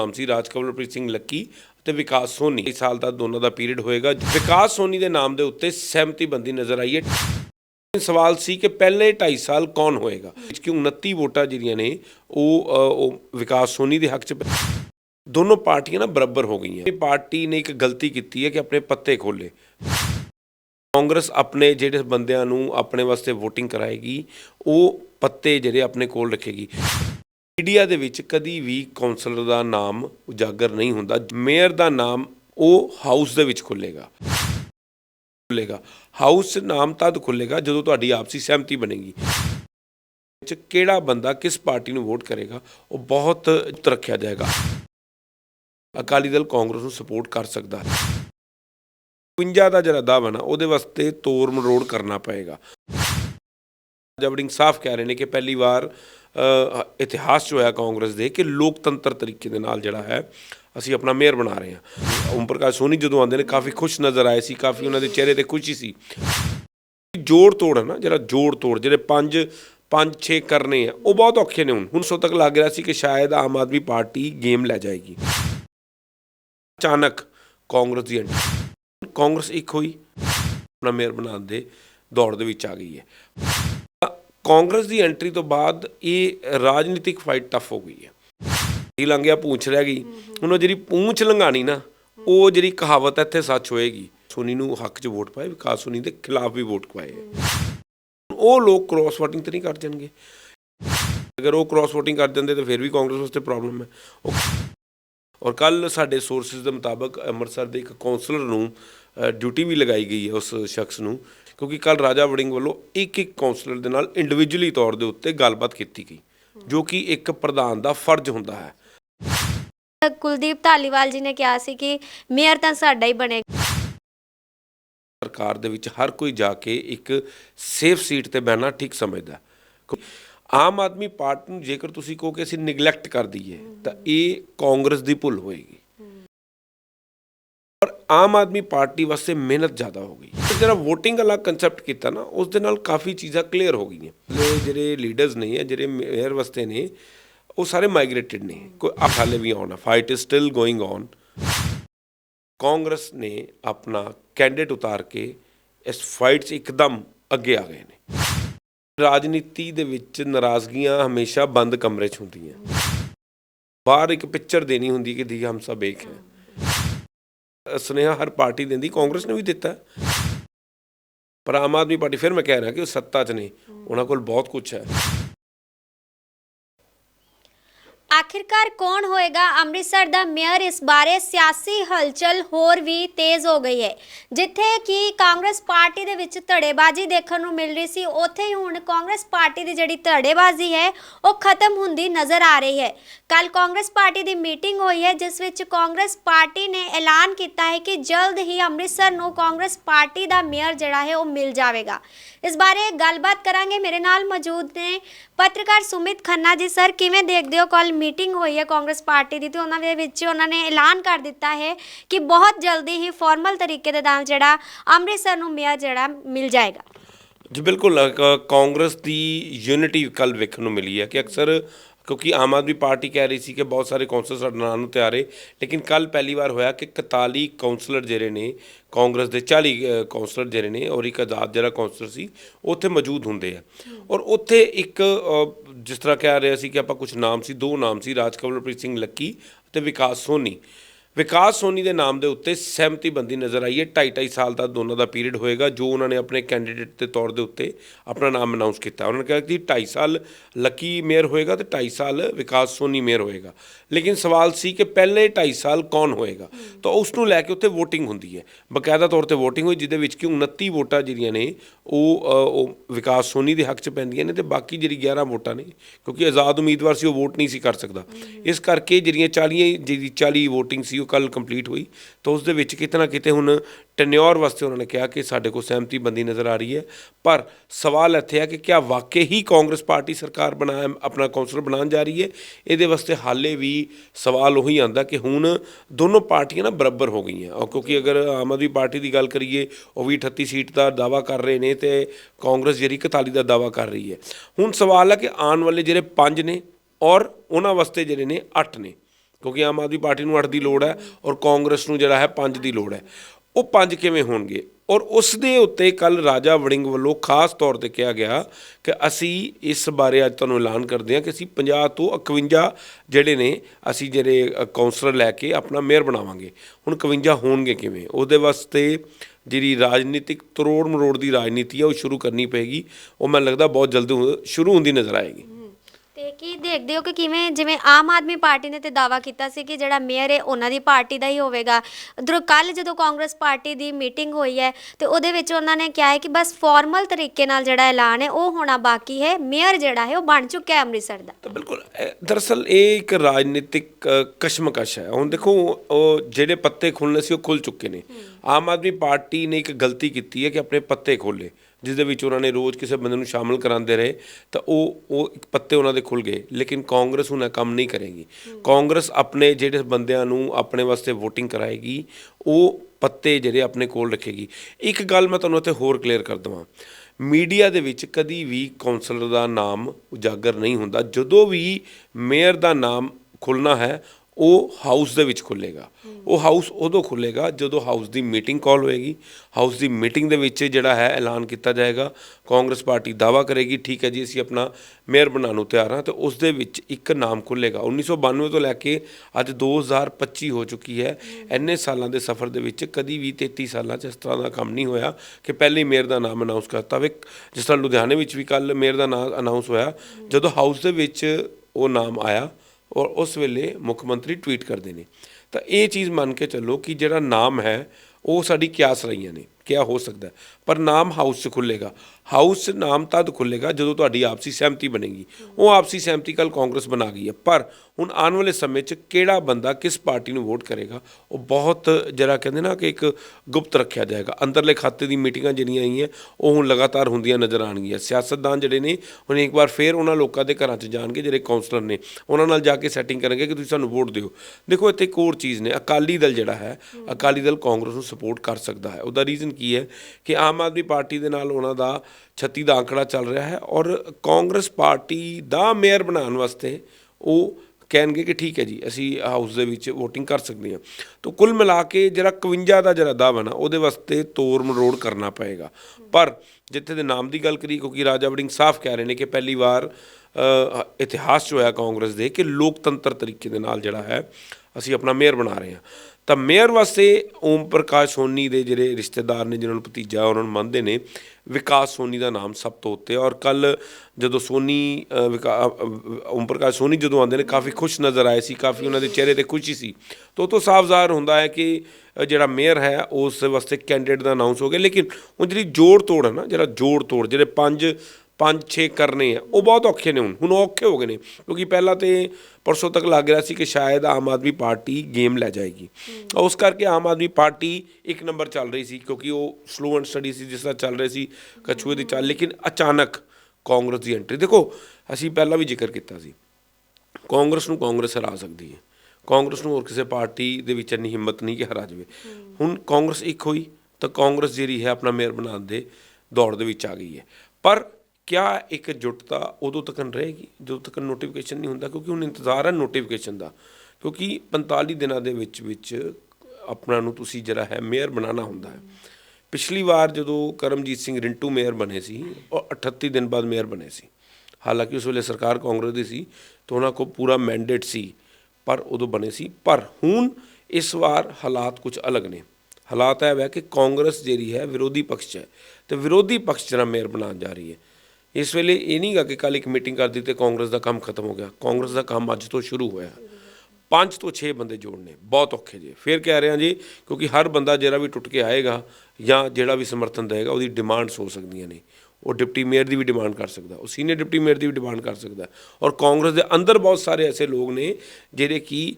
ਨਾਮ ਸੀ ਰਾਜਕਮਲਪ੍ਰੀਤ ਸਿੰਘ ਲੱਕੀ ਤੇ ਵਿਕਾਸ ਸੋਨੀ। ਇਸ ਸਾਲ ਦਾ ਦੋਨਾਂ ਦਾ ਪੀਰੀਅਡ ਹੋਏਗਾ। ਵਿਕਾਸ ਸੋਨੀ ਦੇ ਨਾਮ ਦੇ ਉੱਤੇ ਸਹਿਮਤੀ ਬੰਦੀ ਨਜ਼ਰ ਆਈ ਹੈ। ਸਵਾਲ ਸੀ ਕਿ ਪਹਿਲੇ 2.5 ਸਾਲ ਕੌਣ ਹੋਏਗਾ? ਕਿ 29 ਵੋਟਾਂ ਜਿਹੜੀਆਂ ਨੇ, ਉਹ ਉਹ ਵਿਕਾਸ ਸੋਨੀ ਦੇ ਹੱਕ 'ਚ ਦੋਨੋਂ ਪਾਰਟੀਆਂ ਨਾ ਬਰਾਬਰ ਹੋ ਗਈਆਂ। ਇਹ ਪਾਰਟੀ ਨੇ ਇੱਕ ਗਲਤੀ ਕੀਤੀ ਹੈ ਕਿ ਆਪਣੇ ਪੱਤੇ ਖੋਲੇ ਕਾਂਗਰਸ ਆਪਣੇ ਜਿਹੜੇ ਬੰਦਿਆਂ ਨੂੰ ਆਪਣੇ ਵਾਸਤੇ VOTING ਕਰਾਏਗੀ, ਉਹ ਪੱਤੇ ਜਿਹੜੇ ਆਪਣੇ ਕੋਲ ਰੱਖੇਗੀ। ਮੀਡੀਆ ਦੇ ਵਿੱਚ ਕਦੀ ਵੀ ਕਾਉਂਸਲਰ ਦਾ ਨਾਮ ਉਜਾਗਰ ਨਹੀਂ ਹੁੰਦਾ। ਮੇਅਰ ਦਾ ਨਾਮ ਉਹ ਹਾਊਸ ਦੇ ਵਿੱਚ ਖੁੱਲੇਗਾ ਖੁੱਲੇਗਾ ਹਾਊਸ ਨਾਮ ਤਦ ਖੁੱਲੇਗਾ ਜਦੋਂ ਤੁਹਾਡੀ ਆਪਸੀ ਸਹਿਮਤੀ ਬਣੇਗੀ। ਵਿੱਚ ਕਿਹੜਾ ਬੰਦਾ ਕਿਸ ਪਾਰਟੀ ਨੂੰ ਵੋਟ ਕਰੇਗਾ, ਉਹ ਬਹੁਤ ਰੱਖਿਆ ਜਾਏਗਾ। ਅਕਾਲੀ ਦਲ ਕਾਂਗਰਸ ਨੂੰ ਸਪੋਰਟ ਕਰ ਸਕਦਾ ਹੈ। 52 ਦਾ ਜਿਹੜਾ ਦਾਅਵਾ ਨਾ, ਉਹਦੇ ਵਾਸਤੇ ਤੋੜ ਮਰੋੜ ਕਰਨਾ ਪਏਗਾ। ਜਬੜਿੰਗ ਸਾਫ਼ ਕਹਿ ਰਹੇ ਨੇ ਕਿ ਪਹਿਲੀ ਵਾਰ ਇਤਿਹਾਸ 'ਚ ਹੋਇਆ ਕਾਂਗਰਸ ਦੇ ਕਿ ਲੋਕਤੰਤਰ ਤਰੀਕੇ ਦੇ ਨਾਲ ਜਿਹੜਾ ਹੈ, ਅਸੀਂ ਆਪਣਾ ਮੇਅਰ ਬਣਾ ਰਹੇ ਹਾਂ। ਓਮ ਪ੍ਰਕਾਸ਼ ਸੋਨੀ ਜਦੋਂ ਆਉਂਦੇ ਨੇ, ਕਾਫੀ ਖੁਸ਼ ਨਜ਼ਰ ਆਏ ਸੀ, ਕਾਫੀ ਉਹਨਾਂ ਦੇ ਚਿਹਰੇ ਤੇ ਖੁਸ਼ੀ ਸੀ। ਜੋੜ ਤੋੜ ਹੈ ਨਾ, ਜਿਹੜਾ ਜੋੜ ਤੋੜ, ਜਿਹੜੇ ਪੰਜ ਪੰਜ, ਛੇ ਕਰਨੇ ਆ, ਉਹ ਬਹੁਤ ਔਖੇ ਨੇ ਹੁਣ। ਹੁਣ ਸੋ ਤੱਕ ਲੱਗ ਰਿਹਾ ਸੀ ਕਿ ਸ਼ਾਇਦ ਆਮ ਆਦਮੀ ਪਾਰਟੀ ਗੇਮ ਲੈ ਜਾਏਗੀ। ਅਚਾਨਕ ਕਾਂਗਰਸ ਦੀ ਐਂਟਰੀ ਕਾਂਗਰਸ ਇੱਕ ਹੋਈ, ਆਪਣਾ ਮੇਅਰ ਬਣਾਉਣ ਦੇ ਦੌੜ ਦੇ ਵਿੱਚ ਆ ਗਈ ਹੈ। ਕਾਂਗਰਸ ਦੀ ਐਂਟਰੀ ਤੋਂ ਬਾਅਦ ਇਹ ਰਾਜਨੀਤਿਕ ਫਾਈਟ ਟਫ ਹੋ ਗਈ ਹੈ। ਇਹ ਲੰਘਿਆ ਪੂੰਛ ਰਹਿ ਗਈ। ਹੁਣ ਉਹ ਜਿਹੜੀ ਪੂੰਛ ਲੰਘਾਣੀ ਨਾ, ਉਹ ਜਿਹੜੀ ਕਹਾਵਤ ਹੈ, ਇੱਥੇ ਸੱਚ ਹੋਏਗੀ। ਸੋਨੀ ਨੂੰ ਹੱਕ 'ਚ ਵੋਟ ਪਾਏ, ਵਿਕਾਸ ਸੋਨੀ ਦੇ ਖਿਲਾਫ ਵੀ ਵੋਟ ਪਾਏ ਉਹ ਲੋਕ ਕ੍ਰਾਸ ਵੋਟਿੰਗ ਤੇ ਨਹੀਂ ਕਰ ਜਾਣਗੇ। ਅਗਰ ਉਹ ਕ੍ਰਾਸ ਵੋਟਿੰਗ ਕਰ ਦਿੰਦੇ ਤਾਂ ਫਿਰ ਵੀ ਕਾਂਗਰਸ ਵਾਸਤੇ ਪ੍ਰੋਬਲਮ ਹੈ। ਔਰ ਕੱਲ ਸਾਡੇ ਸੋਰਸਸ ਦੇ ਮੁਤਾਬਕ ਅੰਮ੍ਰਿਤਸਰ ਦੇ ਇੱਕ ਕਾਉਂਸਲਰ ਨੂੰ ਡਿਊਟੀ ਵੀ ਲਗਾਈ ਗਈ ਹੈ ਉਸ ਸ਼ਖਸ ਨੂੰ। ਕਿਉਂਕਿ ਕੱਲ ਰਾਜਾ ਵੜਿੰਗ ਵੱਲੋਂ ਇੱਕ ਇੱਕ ਕਾਉਂਸਲਰ ਦੇ ਨਾਲ ਇੰਡੀਵਿਜੂਅਲੀ ਤੌਰ ਦੇ ਉੱਤੇ ਗੱਲਬਾਤ ਕੀਤੀ ਗਈ ਜੋ ਕਿ ਇੱਕ ਪ੍ਰਧਾਨ ਦਾ ਫਰਜ਼ ਹੁੰਦਾ ਹੈ। ਕੁਲਦੀਪ ਧਾਲੀਵਾਲ ਜੀ ਨੇ ਕਿਹਾ ਸੀ ਕਿ ਮੇਅਰ ਤਾਂ ਸਾਡਾ ਹੀ ਬਣੇਗਾ ਸਰਕਾਰ ਦੇ ਵਿੱਚ ਹਰ ਕੋਈ ਜਾ ਕੇ ਇੱਕ ਸੇਫ ਸੀਟ ਤੇ ਬਹਿਣਾ ਠੀਕ ਸਮਝਦਾ ਆਮ ਆਦਮੀ ਪਾਰਟੀ ਨੂੰ ਜੇਕਰ ਤੁਸੀਂ ਕਹੋ ਕਿ ਅਸੀਂ ਨਿਗਲੈਕਟ ਕਰ ਦਈਏ ਤਾਂ ਇਹ ਕਾਂਗਰਸ ਦੀ ਭੁੱਲ ਹੋਏਗੀ। ਆਮ ਆਦਮੀ ਪਾਰਟੀ ਵਾਸਤੇ ਮਿਹਨਤ ਜ਼ਿਆਦਾ ਹੋ ਗਈ। ਤੇ ਜਿਹੜਾ VOTING ਵਾਲਾ ਕਨਸੈਪਟ ਕੀਤਾ ਨਾ ਉਸ ਦੇ ਨਾਲ ਕਾਫੀ ਚੀਜ਼ਾਂ ਕਲੀਅਰ ਹੋ ਗਈਆਂ। ਇਹ ਜਿਹੜੇ ਲੀਡਰਸ ਨੇ ਜਾਂ ਜਿਹੜੇ ਮੇਅਰ ਵਾਸਤੇ ਨੇ, ਉਹ ਸਾਰੇ ਮਾਈਗ੍ਰੇਟਿਡ ਨੇ। ਕੋਈ ਆ ਹਾਲੇ ਵੀ on fight is still going on Congress ਨੇ ਆਪਣਾ ਕੈਂਡੀਡੇਟ ਉਤਾਰ ਕੇ ਇਸ ਫਾਈਟ 'ਚ ਇੱਕਦਮ ਅੱਗੇ ਆ ਗਏ ਨੇ। ਰਾਜਨੀਤੀ ਦੇ ਵਿੱਚ ਨਾਰਾਜ਼ਗੀਆਂ ਹਮੇਸ਼ਾ ਬੰਦ ਕਮਰੇ 'ਚ ਹੁੰਦੀਆਂ। ਬਾਹਰ ਇੱਕ ਪਿਕਚਰ ਦੇਣੀ ਹੁੰਦੀ ਕਿ ਦੀ ਹਮ ਸਭ ਇੱਕ ਹੈ। ਸੁਨੇਹਾ ਹਰ ਪਾਰਟੀ ਦਿੰਦੀ ਕਾਂਗਰਸ ਨੇ ਵੀ ਦਿੱਤਾ। ਪਰ ਆਮ ਆਦਮੀ ਪਾਰਟੀ ਫਿਰ ਮੈਂ ਕਹਿ ਰਿਹਾ ਕਿ ਉਹ ਸੱਤਾ 'ਚ ਨਹੀਂ ਉਹਨਾਂ ਕੋਲ ਬਹੁਤ ਕੁਝ ਹੈ। ਆਖਿਰਕਾਰ ਕੌਣ ਹੋਏਗਾ ਅੰਮ੍ਰਿਤਸਰ ਦਾ ਮੇਅਰ ਇਸ ਬਾਰੇ ਸਿਆਸੀ ਹਲਚਲ ਹੋਰ ਵੀ ਤੇਜ਼ ਹੋ ਗਈ ਹੈ ਜਿੱਥੇ ਕਿ ਕਾਂਗਰਸ ਪਾਰਟੀ ਦੇ ਵਿੱਚ ਧੜੇਬਾਜ਼ੀ ਦੇਖਣ ਨੂੰ ਮਿਲ ਰਹੀ ਸੀ ਉੱਥੇ ਹੀ ਹੁਣ ਕਾਂਗਰਸ ਪਾਰਟੀ ਦੀ ਜਿਹੜੀ ਧੜੇਬਾਜ਼ੀ ਹੈ ਉਹ ਖਤਮ ਹੁੰਦੀ ਨਜ਼ਰ ਆ ਰਹੀ ਹੈ ਕੱਲ ਕਾਂਗਰਸ ਪਾਰਟੀ ਦੀ ਮੀਟਿੰਗ ਹੋਈ ਹੈ ਜਿਸ ਵਿੱਚ ਕਾਂਗਰਸ ਪਾਰਟੀ ਨੇ ਐਲਾਨ ਕੀਤਾ ਹੈ ਕਿ ਜਲਦ ਹੀ ਅੰਮ੍ਰਿਤਸਰ ਨੂੰ ਕਾਂਗਰਸ ਪਾਰਟੀ ਦਾ ਮੇਅਰ ਜਿਹੜਾ ਹੈ ਉਹ ਮਿਲ ਜਾਵੇਗਾ ਇਸ ਬਾਰੇ ਗੱਲਬਾਤ ਕਰਾਂਗੇ। ਮੇਰੇ ਨਾਲ ਮੌਜੂਦ ਨੇ ਪੱਤਰਕਾਰ ਸੁਮਿਤ ਖੰਨਾ ਜੀ। ਸਰ, ਕਿਵੇਂ ਦੇਖਦੇ ਹੋ? ਕੱਲ ਮੀਟਿੰਗ ਹੋਈ ਹੈ ਕਾਂਗਰਸ ਪਾਰਟੀ ਦੀ ਤੇ ਉਹਨਾਂ ਦੇ ਵਿੱਚ ਉਹਨਾਂ ਨੇ ਐਲਾਨ ਕਰ ਦਿੱਤਾ ਹੈ ਕਿ ਬਹੁਤ ਜਲਦੀ ਹੀ ਫਾਰਮਲ ਤਰੀਕੇ ਦੇ ਨਾਲ ਜਿਹੜਾ ਅੰਮ੍ਰਿਤਸਰ ਨੂੰ ਮੇਅਰ ਜਿਹੜਾ ਮਿਲ ਜਾਏਗਾ। ਜੀ, ਬਿਲਕੁਲ ਕਾਂਗਰਸ ਦੀ ਯੂਨਿਟੀ ਕੱਲ ਵੇਖਣ ਨੂੰ ਮਿਲੀ ਹੈ ਕਿ ਅਕਸਰ ਕਿਉਂਕਿ ਆਮ ਆਦਮੀ ਪਾਰਟੀ ਕਹਿ ਰਹੀ ਸੀ ਕਿ ਬਹੁਤ ਸਾਰੇ ਕੌਂਸਲਰ ਸਾਡੇ ਨਾਲ ਨੂੰ ਤਿਆਰੇ ਲੇਕਿਨ ਕੱਲ ਪਹਿਲੀ ਵਾਰ ਹੋਇਆ ਕਿ 41 ਕੌਂਸਲਰ ਜਿਹੜੇ ਨੇ ਕਾਂਗਰਸ ਦੇ 40 ਅ, ਕੌਂਸਲਰ ਜਿਹੜੇ ਨੇ ਔਰ ਇੱਕ ਆਜ਼ਾਦ ਜਿਹੜਾ ਕੌਂਸਲਰ ਸੀ ਉੱਥੇ ਮੌਜੂਦ ਹੁੰਦੇ ਆ। ਔਰ ਉੱਥੇ ਇੱਕ ਜਿਸ ਤਰ੍ਹਾਂ ਕਹਿ ਰਿਹਾ ਸੀ ਕਿ ਆਪਾਂ ਕੁਝ ਨਾਮ ਸੀ ਦੋ ਨਾਮ ਸੀ ਰਾਜਕਮਲਪ੍ਰੀਤ ਸਿੰਘ ਲੱਕੀ ਤੇ ਵਿਕਾਸ ਸੋਨੀ। ਵਿਕਾਸ ਸੋਨੀ ਦੇ ਨਾਮ ਦੇ ਉੱਤੇ ਸਹਿਮਤੀ ਬੰਦੀ ਨਜ਼ਰ ਆਈ ਹੈ। ਢਾਈ ਢਾਈ ਸਾਲ ਦਾ ਦੋਨਾਂ ਦਾ ਪੀਰੀਅਡ ਹੋਏਗਾ, ਜੋ ਉਹਨਾਂ ਨੇ ਆਪਣੇ ਕੈਂਡੀਡੇਟ ਦੇ ਤੌਰ ਦੇ ਉੱਤੇ ਆਪਣਾ ਨਾਮ ਅਨਾਉਂਸ ਕੀਤਾ। ਉਹਨਾਂ ਨੇ ਕਿਹਾ ਕਿ 2.5 ਸਾਲ ਲੱਕੀ ਮੇਅਰ ਹੋਏਗਾ ਤੇ 2.5 ਸਾਲ ਵਿਕਾਸ ਸੋਨੀ ਮੇਅਰ ਹੋਏਗਾ। ਲੇਕਿਨ ਸਵਾਲ ਸੀ ਕਿ ਪਹਿਲੇ 2.5 ਸਾਲ ਕੌਣ ਹੋਏਗਾ? ਤਾਂ ਉਸ ਨੂੰ ਲੈ ਕੇ ਉੱਥੇ VOTING ਹੁੰਦੀ ਹੈ। ਬਕਾਇਦਾ ਤੌਰ ਤੇ VOTING ਹੋਈ, ਜਿਹਦੇ ਵਿੱਚ ਕਿ 29 ਵੋਟਾਂ ਜਿਹੜੀਆਂ ਨੇ, ਉਹ ਵਿਕਾਸ ਸੋਨੀ ਦੇ ਹੱਕ 'ਚ ਪੈਂਦੀਆਂ ਨੇ ਤੇ ਬਾਕੀ ਜਿਹੜੀ 11 ਵੋਟਾਂ ਨੇ, ਕਿਉਂਕਿ ਆਜ਼ਾਦ ਉਮੀਦਵਾਰ ਸੀ, ਉਹ ਵੋਟ ਨਹੀਂ ਸੀ ਕਰ ਸਕਦਾ। ਇਸ ਕਰਕੇ ਜਿਹੜੀਆਂ 40 ਜਿਹੜੀ 40 VOTING ਸੀ ਉਹ ਕੱਲ ਕੰਪਲੀਟ ਹੋਈ, ਤਾਂ ਉਸ ਦੇ ਵਿੱਚ ਕਿਤੇ ਨਾ ਕਿਤੇ ਹੁਣ ਟੈਨਿਓਰ ਵਾਸਤੇ ਉਹਨਾਂ ਨੇ ਕਿਹਾ ਕਿ ਸਾਡੇ ਕੋਲ ਸਹਿਮਤੀ ਬੰਦੀ ਨਜ਼ਰ ਆ ਰਹੀ ਹੈ। ਪਰ ਸਵਾਲ ਇੱਥੇ ਹੈ ਕਿ ਕਿਆ ਵਾਕਈ ਹੀ ਕਾਂਗਰਸ ਪਾਰਟੀ ਸਰਕਾਰ ਬਣਾ ਆਪਣਾ ਕੌਂਸਲਰ ਬਣਾਉਣ ਜਾ ਰਹੀ ਹੈ? ਇਹਦੇ ਵਾਸਤੇ ਹਾਲੇ ਵੀ ਸਵਾਲ ਉਹੀ ਆਂਦਾ ਕਿ ਹੁਣ ਦੋਨੋਂ ਪਾਰਟੀਆਂ ਨਾ ਬਰਾਬਰ ਹੋ ਗਈਆਂ। ਔਰ ਕਿਉਂਕਿ ਅਗਰ ਆਮ ਆਦਮੀ ਪਾਰਟੀ ਦੀ ਗੱਲ ਕਰੀਏ, ਉਹ ਵੀ 38 ਸੀਟ ਦਾ ਦਾਵਾ ਕਰ ਰਹੇ ਨੇ ਤੇ ਕਾਂਗਰਸ ਜਿਹੜੀ 41 ਦਾ ਦਾਵਾ ਕਰ ਰਹੀ ਹੈ। ਹੁਣ ਸਵਾਲ ਹੈ ਕਿ ਆਉਣ ਵਾਲੇ ਜਿਹੜੇ ਪੰਜ ਨੇ ਔਰ ਉਹਨਾਂ ਵਾਸਤੇ ਜਿਹੜੇ ਨੇ 8 ਨੇ ਕਿਉਂਕਿ ਆਮ ਆਦਮੀ ਪਾਰਟੀ ਨੂੰ 8 ਦੀ ਲੋੜ ਹੈ ਔਰ ਕਾਂਗਰਸ ਨੂੰ ਜਿਹੜਾ ਹੈ 5 ਦੀ ਲੋੜ ਹੈ। ਉਹ 5 ਕਿਵੇਂ ਹੋਣਗੇ? ਔਰ ਉਸ ਦੇ ਉੱਤੇ ਕੱਲ ਰਾਜਾ ਵੜਿੰਗ ਵੱਲੋਂ ਖਾਸ ਤੌਰ ਤੇ ਕਿਹਾ ਗਿਆ ਕਿ ਅਸੀਂ ਇਸ ਬਾਰੇ ਅੱਜ ਤੁਹਾਨੂੰ ਐਲਾਨ ਕਰਦੇ ਹਾਂ ਕਿ ਅਸੀਂ 50 ਤੋਂ 51 ਜਿਹੜੇ ਨੇ ਅਸੀਂ ਜਿਹੜੇ ਅ, ਕੌਂਸਲਰ ਲੈ ਕੇ ਆਪਣਾ ਮੇਅਰ ਬਣਾਵਾਂਗੇ। ਹੁਣ 51 ਹੋਣਗੇ ਕਿਵੇਂ? ਉਹਦੇ ਵਾਸਤੇ ਜਿਹੜੀ ਰਾਜਨੀਤਿਕ ਤਰੋੜ ਮਰੋੜ ਦੀ ਰਾਜਨੀਤੀ ਹੈ ਉਹ ਸ਼ੁਰੂ ਕਰਨੀ ਪਏਗੀ। ਉਹ ਮੈਨੂੰ ਲੱਗਦਾ ਬਹੁਤ ਜਲਦੀ ਹੁ- ਸ਼ੁਰੂ ਹੁੰਦੀ ਨਜ਼ਰ ਆਏਗੀ। ਤੇ ਕੀ ਦੇਖਦੇ ਹੋ ਕਿ ਕਿਵੇਂ ਜਿਵੇਂ ਆਮ ਆਦਮੀ ਪਾਰਟੀ ਨੇ ਤੇ ਦਾਵਾ ਕੀਤਾ ਸੀ ਕਿ ਜਿਹੜਾ ਮੇਅਰ ਹੈ ਉਹਨਾਂ ਦੀ ਪਾਰਟੀ ਦਾ ਹੀ ਹੋਵੇਗਾ? ਉਧਰੋਂ ਕੱਲ ਜਦੋਂ ਕਾਂਗਰਸ ਪਾਰਟੀ ਦੀ ਮੀਟਿੰਗ ਹੋਈ ਹੈ ਤੇ ਉਹਦੇ ਵਿੱਚ ਉਹਨਾਂ ਨੇ ਕਿਹਾ ਹੈ ਕਿ ਬਸ ਫਾਰਮਲ ਤਰੀਕੇ ਨਾਲ ਜਿਹੜਾ ਐਲਾਨ ਹੈ ਉਹ ਹੋਣਾ ਬਾਕੀ ਹੈ ਮੇਅਰ ਜਿਹੜਾ ਹੈ ਉਹ ਬਣ ਚੁੱਕਿਆ ਹੈ ਅੰਮ੍ਰਿਤਸਰ ਦਾ। ਤਾਂ ਬਿਲਕੁਲ ਇਹ- ਦਰਅਸਲ ਇਹ ਇੱਕ ਰਾਜਨੀਤਿਕ ਅ, ਕਸ਼ਮਕਸ਼ ਹੈ। ਹੁਣ ਦੇਖੋ ਉਹ ਜਿਹੜੇ ਪੱਤੇ ਖੁੱਲ੍ਹਣੇ ਸੀ ਉਹ ਖੁੱਲ ਚੁੱਕੇ ਨੇ। ਆਮ ਆਦਮੀ ਪਾਰਟੀ ਨੇ ਇੱਕ ਗਲਤੀ ਕੀਤੀ ਹੈ ਕਿ ਆਪਣੇ ਪੱਤੇ ਖੋਲੇ ਜਿਸ ਦੇ ਵਿੱਚ ਉਹਨਾਂ ਨੇ ਰੋਜ਼ ਕਿਸੇ ਬੰਦੇ ਨੂੰ ਸ਼ਾਮਲ ਕਰਾਉਂਦੇ ਰਹੇ, ਤਾਂ ਉਹ ਉਹ ਇੱਕ ਪੱਤੇ ਉਹਨਾਂ ਦੇ ਖੁੱਲ ਗਏ। ਲੇਕਿਨ ਕਾਂਗਰਸ ਹੁਣ ਇਹ ਕੰਮ ਨਹੀਂ ਕਰੇਗੀ। ਕਾਂਗਰਸ ਆਪਣੇ ਜਿਹੜੇ ਬੰਦਿਆਂ ਨੂੰ ਆਪਣੇ ਵਾਸਤੇ VOTING ਕਰਾਏਗੀ, ਉਹ ਪੱਤੇ ਜਿਹੜੇ ਆਪਣੇ ਕੋਲ ਰੱਖੇਗੀ। ਇੱਕ ਗੱਲ ਮੈਂ ਤੁਹਾਨੂੰ ਇੱਥੇ ਹੋਰ ਕਲੀਅਰ ਕਰ ਦਵਾਂ। ਮੀਡੀਆ ਦੇ ਵਿੱਚ ਕਦੀ ਵੀ ਕਾਉਂਸਲਰ ਦਾ ਨਾਮ ਉਜਾਗਰ ਨਹੀਂ ਹੁੰਦਾ। ਜਦੋਂ ਵੀ ਮੇਅਰ ਦਾ ਨਾਮ ਖੁੱਲਣਾ ਹੈ ਉਹ ਹਾਊਸ ਦੇ ਵਿੱਚ ਖੁੱਲੇਗਾ ਉਹ ਹਾਊਸ ਉਦੋਂ ਖੁੱਲੇਗਾ ਜਦੋਂ ਹਾਊਸ ਦੀ ਮੀਟਿੰਗ ਕਾਲ ਹੋਏਗੀ। ਹਾਊਸ ਦੀ ਮੀਟਿੰਗ ਦੇ ਵਿੱਚ ਜਿਹੜਾ ਹੈ ਐਲਾਨ ਕੀਤਾ ਜਾਏਗਾ। ਕਾਂਗਰਸ ਪਾਰਟੀ ਦਾਵਾ ਕਰੇਗੀ, ਠੀਕ ਹੈ ਜੀ, ਅਸੀਂ ਆਪਣਾ ਮੇਅਰ ਬਣਾਉਣ ਨੂੰ ਤਿਆਰ ਹਾਂ। ਤੇ ਉਸ ਦੇ ਵਿੱਚ ਇੱਕ ਨਾਮ ਖੁੱਲੇਗਾ 1992 ਤੋਂ ਲੈ ਕੇ ਅੱਜ 2025 ਹੋ ਚੁੱਕੀ ਹੈ। ਇੰਨੇ ਸਾਲਾਂ ਦੇ ਸਫ਼ਰ ਦੇ ਵਿੱਚ ਕਦੀ ਵੀ 33 ਸਾਲਾਂ 'ਚ ਇਸ ਤਰ੍ਹਾਂ ਦਾ ਕੰਮ ਨਹੀਂ ਹੋਇਆ ਕਿ ਪਹਿਲੇ ਮੇਅਰ ਦਾ ਨਾਮ ਅਨਾਉਂਸ ਕਰਤਾ। ਵੇ ਜਿਸ ਤਰ੍ਹਾਂ ਲੁਧਿਆਣੇ ਵਿੱਚ ਵੀ ਕੱਲ ਮੇਅਰ ਦਾ ਨਾਮ ਅਨਾਉਂਸ ਹੋਇਆ, ਜਦੋਂ ਹਾਊਸ ਦੇ ਵਿੱਚ ਉਹ ਨਾਮ ਆਇਆ ਔਰ ਉਸ ਵੇਲੇ ਮੁੱਖ ਮੰਤਰੀ ਟਵੀਟ ਕਰਦੇ ਨੇ। ਤਾਂ ਇਹ ਚੀਜ਼ ਮੰਨ ਕੇ ਚੱਲੋ ਕਿ ਜਿਹੜਾ ਨਾਮ ਹੈ, ਉਹ ਸਾਡੀ ਕਿਆਸ ਰਹੀਆਂ ਨੇ। ਕਿਆ ਹੋ ਸਕਦਾ? ਪਰ ਨਾਮ ਹਾਊਸ 'ਚ ਖੁੱਲੇਗਾ ਹਾਊਸ ਨਾਮ ਤਦ ਖੁੱਲੇਗਾ ਜਦੋਂ ਤੁਹਾਡੀ ਆਪਸੀ ਸਹਿਮਤੀ ਬਣੇਗੀ। ਉਹ ਆਪਸੀ ਸਹਿਮਤੀ ਕੱਲ ਕਾਂਗਰਸ ਬਣਾ ਗਈ ਹੈ। ਪਰ ਹੁਣ ਆਉਣ ਵਾਲੇ ਸਮੇਂ 'ਚ ਕਿਹੜਾ ਬੰਦਾ ਕਿਸ ਪਾਰਟੀ ਨੂੰ ਵੋਟ ਕਰੇਗਾ, ਉਹ ਬਹੁਤ ਜਰਾ ਕਹਿੰਦੇ ਨਾ ਕਿ ਇੱਕ ਗੁਪਤ ਰੱਖਿਆ ਜਾਏਗਾ। ਅੰਦਰਲੇ ਖਾਤੇ ਦੀ ਮੀਟਿੰਗਾਂ ਜਿਹੜੀਆਂ ਆਈਆਂ, ਉਹ ਹੁਣ ਲਗਾਤਾਰ ਹੁੰਦੀਆਂ ਨਜ਼ਰ ਆਣਗੀਆਂ ਸਿਆਸਤਦਾਨ ਜਿਹੜੇ ਨੇ ਹੁਣ ਇੱਕ ਵਾਰ ਫੇਰ ਉਹਨਾਂ ਲੋਕਾਂ ਦੇ ਘਰਾਂ 'ਚ ਜਾਣਗੇ, ਜਿਹੜੇ ਕਾਉਂਸਲਰ ਨੇ, ਉਹਨਾਂ ਨਾਲ ਜਾ ਕੇ ਸੈਟਿੰਗ ਕਰਨਗੇ ਕਿ ਤੁਸੀਂ ਸਾਨੂੰ ਵੋਟ ਦਿਓ। ਦੇਖੋ, ਇੱਥੇ ਇੱਕ ਹੋਰ ਚੀਜ਼ ਨੇ, ਅਕਾਲੀ ਦਲ ਜਿਹੜਾ ਹੈ, ਅਕਾਲੀ ਦਲ ਕਾਂਗਰਸ ਨੂੰ ਸਪੋਰਟ ਕਰ ਸਕਦਾ ਹੈ। ਉਹਦਾ ਰੀਜ਼ਨ ਕੀ ਹੈ ਕਿ ਆਮ ਆਦਮੀ ਪਾਰਟੀ ਦੇ ਨਾਲ ਉਹਨਾਂ ਦਾ 36 ਦਾ ਅੰਕੜਾ ਚੱਲ ਰਿਹਾ ਹੈ ਔਰ ਕਾਂਗਰਸ ਪਾਰਟੀ ਦਾ ਮੇਅਰ ਬਣਾਉਣ ਵਾਸਤੇ ਉਹ ਕਹਿਣਗੇ ਕਿ ਠੀਕ ਹੈ ਜੀ, ਅਸੀਂ ਹਾਊਸ ਦੇ ਵਿੱਚ VOTING ਕਰ ਸਕਦੇ ਹਾਂ। ਤਾਂ ਕੁੱਲ ਮਿਲਾ ਕੇ ਜਿਹੜਾ 51 ਦਾ ਜਿਹੜਾ ਦਾਅਵਾ ਨਾ, ਉਹਦੇ ਵਾਸਤੇ ਤੋਰ ਮਰੋੜ ਕਰਨਾ ਪਏਗਾ। ਪਰ ਜਿੱਥੇ ਦੇ ਨਾਮ ਦੀ ਗੱਲ ਕਰੀ ਕਿਉਂਕਿ ਰਾਜਾ ਵੜਿੰਗ ਸਾਫ਼ ਕਹਿ ਰਹੇ ਨੇ ਕਿ ਪਹਿਲੀ ਵਾਰ ਇਤਿਹਾਸ 'ਚ ਹੋਇਆ ਕਾਂਗਰਸ ਦੇ ਕਿ ਲੋਕਤੰਤਰ ਤਰੀਕੇ ਦੇ ਨਾਲ ਜਿਹੜਾ ਹੈ, ਅਸੀਂ ਆਪਣਾ ਮੇਅਰ ਬਣਾ ਰਹੇ ਹਾਂ। ਤਾਂ ਮੇਅਰ ਵਾਸਤੇ ਓਮ ਪ੍ਰਕਾਸ਼ ਸੋਨੀ ਦੇ ਜਿਹੜੇ ਰਿਸ਼ਤੇਦਾਰ ਨੇ ਜਿਹਨਾਂ ਨੂੰ ਭਤੀਜਾ ਉਹਨਾਂ ਨੂੰ ਮੰਨਦੇ ਨੇ, ਵਿਕਾਸ ਸੋਨੀ ਦਾ ਨਾਮ ਸਭ ਤੋਂ ਉੱਤੇ ਔਰ ਕੱਲ ਜਦੋਂ ਸੋਨੀ ਵਿਕਾ- ਓਮ ਪ੍ਰਕਾਸ਼ ਸੋਨੀ ਜਦੋਂ ਆਉਂਦੇ ਨੇ, ਕਾਫੀ ਖੁਸ਼ ਨਜ਼ਰ ਆਏ ਸੀ, ਕਾਫੀ ਉਹਨਾਂ ਦੇ ਚਿਹਰੇ ਤੇ ਖੁਸ਼ੀ ਸੀ। ਤਾਂ ਉਹ ਤੋਂ ਸਾਫ਼ ਜ਼ਾਹਰ ਹੁੰਦਾ ਹੈ ਕਿ ਜਿਹੜਾ ਮੇਅਰ ਹੈ, ਉਸ ਵਾਸਤੇ ਕੈਂਡੀਡੇਟ ਦਾ ਅਨਾਉਂਸ ਹੋ ਗਿਆ। ਲੇਕਿਨ ਉਹ ਜਿਹੜੀ ਜੋੜ ਤੋੜ ਹੈ ਨਾ, ਜਿਹੜਾ ਜੋੜ ਤੋੜ ਜਿਹੜੇ ਪੰਜ ਪੰਜ ਛੇ ਕਰਨੇ ਆ। ਉਹ ਬਹੁਤ ਔਖੇ ਨੇ ਹੁਣ। ਹੁਣ ਉਹ ਔਖੇ ਹੋ ਗਏ ਨੇ, ਕਿਉਂਕਿ ਪਹਿਲਾਂ ਤੇ ਪਰਸੋਂ ਤੱਕ ਲੱਗ ਰਿਹਾ ਸੀ ਕਿ ਸ਼ਾਇਦ ਆਮ ਆਦਮੀ ਪਾਰਟੀ ਗੇਮ ਲੈ ਜਾਏਗੀ। ਉਸ ਕਰਕੇ ਆਮ ਆਦਮੀ ਪਾਰਟੀ ਇੱਕ ਨੰਬਰ ਚੱਲ ਰਹੀ ਸੀ, ਕਿਉਂਕਿ ਉਹ ਸਲੋ ਐਂਡ ਸਟੱਡੀ ਸੀ, ਜਿਸ ਤਰ੍ਹਾਂ ਚੱਲ ਰਹੀ ਸੀ, ਕਛੂਏ ਦੀ ਚੱਲ। ਲੇਕਿਨ ਅਚਾਨਕ ਕਾਂਗਰਸ ਦੀ ਐਂਟਰੀ ਦੇਖੋ, ਅਸੀਂ ਪਹਿਲਾਂ ਵੀ ਜ਼ਿਕਰ ਕੀਤਾ ਸੀ, ਕਾਂਗਰਸ ਨੂੰ ਕਾਂਗਰਸ ਹਰਾ ਸਕਦੀ ਹੈ। ਕਾਂਗਰਸ ਨੂੰ ਹੋਰ ਕਿਸੇ ਪਾਰਟੀ ਦੇ ਵਿੱਚ ਇੰਨੀ ਹਿੰਮਤ ਨਹੀਂ ਕਿ ਹਰਾ ਜਾਵੇ। ਹੁਣ ਕਾਂਗਰਸ ਇੱਕ ਹੋਈ, ਤਾਂ ਕਾਂਗਰਸ ਜਿਹੜੀ ਹੈ ਆਪਣਾ ਮੇਅਰ ਬਣਾਉਣ ਦੇ, ਦੌੜ ਦੇ ਵਿੱਚ ਆ ਗਈ ਹੈ। ਪਰ ਕਿਆ ਇੱਕ ਜੁਟਤਾ ਉਦੋਂ ਤੱਕ ਰਹੇਗੀ? ਜਦੋਂ ਤੱਕ ਨੋਟੀਫਿਕੇਸ਼ਨ ਨਹੀਂ ਹੁੰਦਾ, ਕਿਉਂਕਿ ਹੁਣ ਇੰਤਜ਼ਾਰ ਹੈ ਨੋਟੀਫਿਕੇਸ਼ਨ ਦਾ। ਕਿਉਂਕਿ 45 ਦਿਨਾਂ ਦੇ ਵਿੱਚ ਵਿੱਚ ਆਪਣਾ ਨੂੰ ਤੁਸੀਂ ਜਿਹੜਾ ਹੈ ਮੇਅਰ ਬਣਾਉਣਾ ਹੁੰਦਾ ਹੈ। ਪਿਛਲੀ ਵਾਰ ਜਦੋਂ ਕਰਮਜੀਤ ਸਿੰਘ ਰਿੰਟੂ ਮੇਅਰ ਬਣੇ ਸੀ, ਉਹ 38 ਦਿਨ ਬਾਅਦ ਮੇਅਰ ਬਣੇ ਸੀ। ਹਾਲਾਂਕਿ ਉਸ ਵੇਲੇ ਸਰਕਾਰ ਕਾਂਗਰਸ ਦੀ ਸੀ ਤਾਂ ਉਹਨਾਂ ਕੋਲ ਪੂਰਾ ਮੈਂਡੇਟ ਸੀ, ਪਰ ਉਦੋਂ ਬਣੇ ਸੀ। ਪਰ ਹੁਣ ਇਸ ਵਾਰ ਹਾਲਾਤ ਕੁਝ ਅਲੱਗ ਨੇ। ਹਾਲਾਤ ਇਹ ਹੈ ਕਿ ਕਾਂਗਰਸ ਜਿਹੜੀ ਹੈ ਵਿਰੋਧੀ ਪਕਸ਼ ਹੈ ਤੇ ਵਿਰੋਧੀ ਪਕਸ਼ ਜਿਹੜਾ ਮੇਅਰ ਬਣਾਉਣ ਜਾ ਰਹੀ ਹੈ। ਇਸ ਵੇਲੇ ਇਹ ਨਹੀਂਗਾ ਕਿ ਕੱਲ ਇੱਕ ਮੀਟਿੰਗ ਕਰ ਦਿੱਤੀ ਕਾਂਗਰਸ ਦਾ ਕੰਮ ਖਤਮ ਹੋ ਗਿਆ। ਕਾਂਗਰਸ ਦਾ ਕੰਮ ਅੱਜ ਤੋਂ ਸ਼ੁਰੂ ਹੋਇਆ ਪੰਜ ਤੋਂ 6 ਬੰਦੇ ਜੋੜਨੇ, ਬਹੁਤ ਔਖੇ ਜੇ। ਫਿਰ ਕਹਿ ਰਿਹਾ ਜੀ, ਕਿਉਂਕਿ ਹਰ ਬੰਦਾ ਜਿਹੜਾ ਵੀ ਟੁੱਟ ਕੇ ਆਏਗਾ ਜਾਂ ਜਿਹੜਾ ਵੀ ਸਮਰਥਨ ਦੇਗਾ ਉਹਦੀ ਡਿਮਾਂਡਸ ਹੋ ਸਕਦੀਆਂ ਨੇ। ਉਹ ਡਿਪਟੀ ਮੇਅਰ ਦੀ ਵੀ ਡਿਮਾਂਡ ਕਰ ਸਕਦਾ, ਉਹ ਸੀਨੀਅਰ ਡਿਪਟੀ ਮੇਅਰ ਦੀ ਵੀ ਡਿਮਾਂਡ ਕਰ ਸਕਦਾ ਔਰ ਕਾਂਗਰਸ ਦੇ ਅੰਦਰ ਬਹੁਤ ਸਾਰੇ ਐਸੇ ਲੋਕ ਨੇ ਜਿਹੜੇ ਕਿ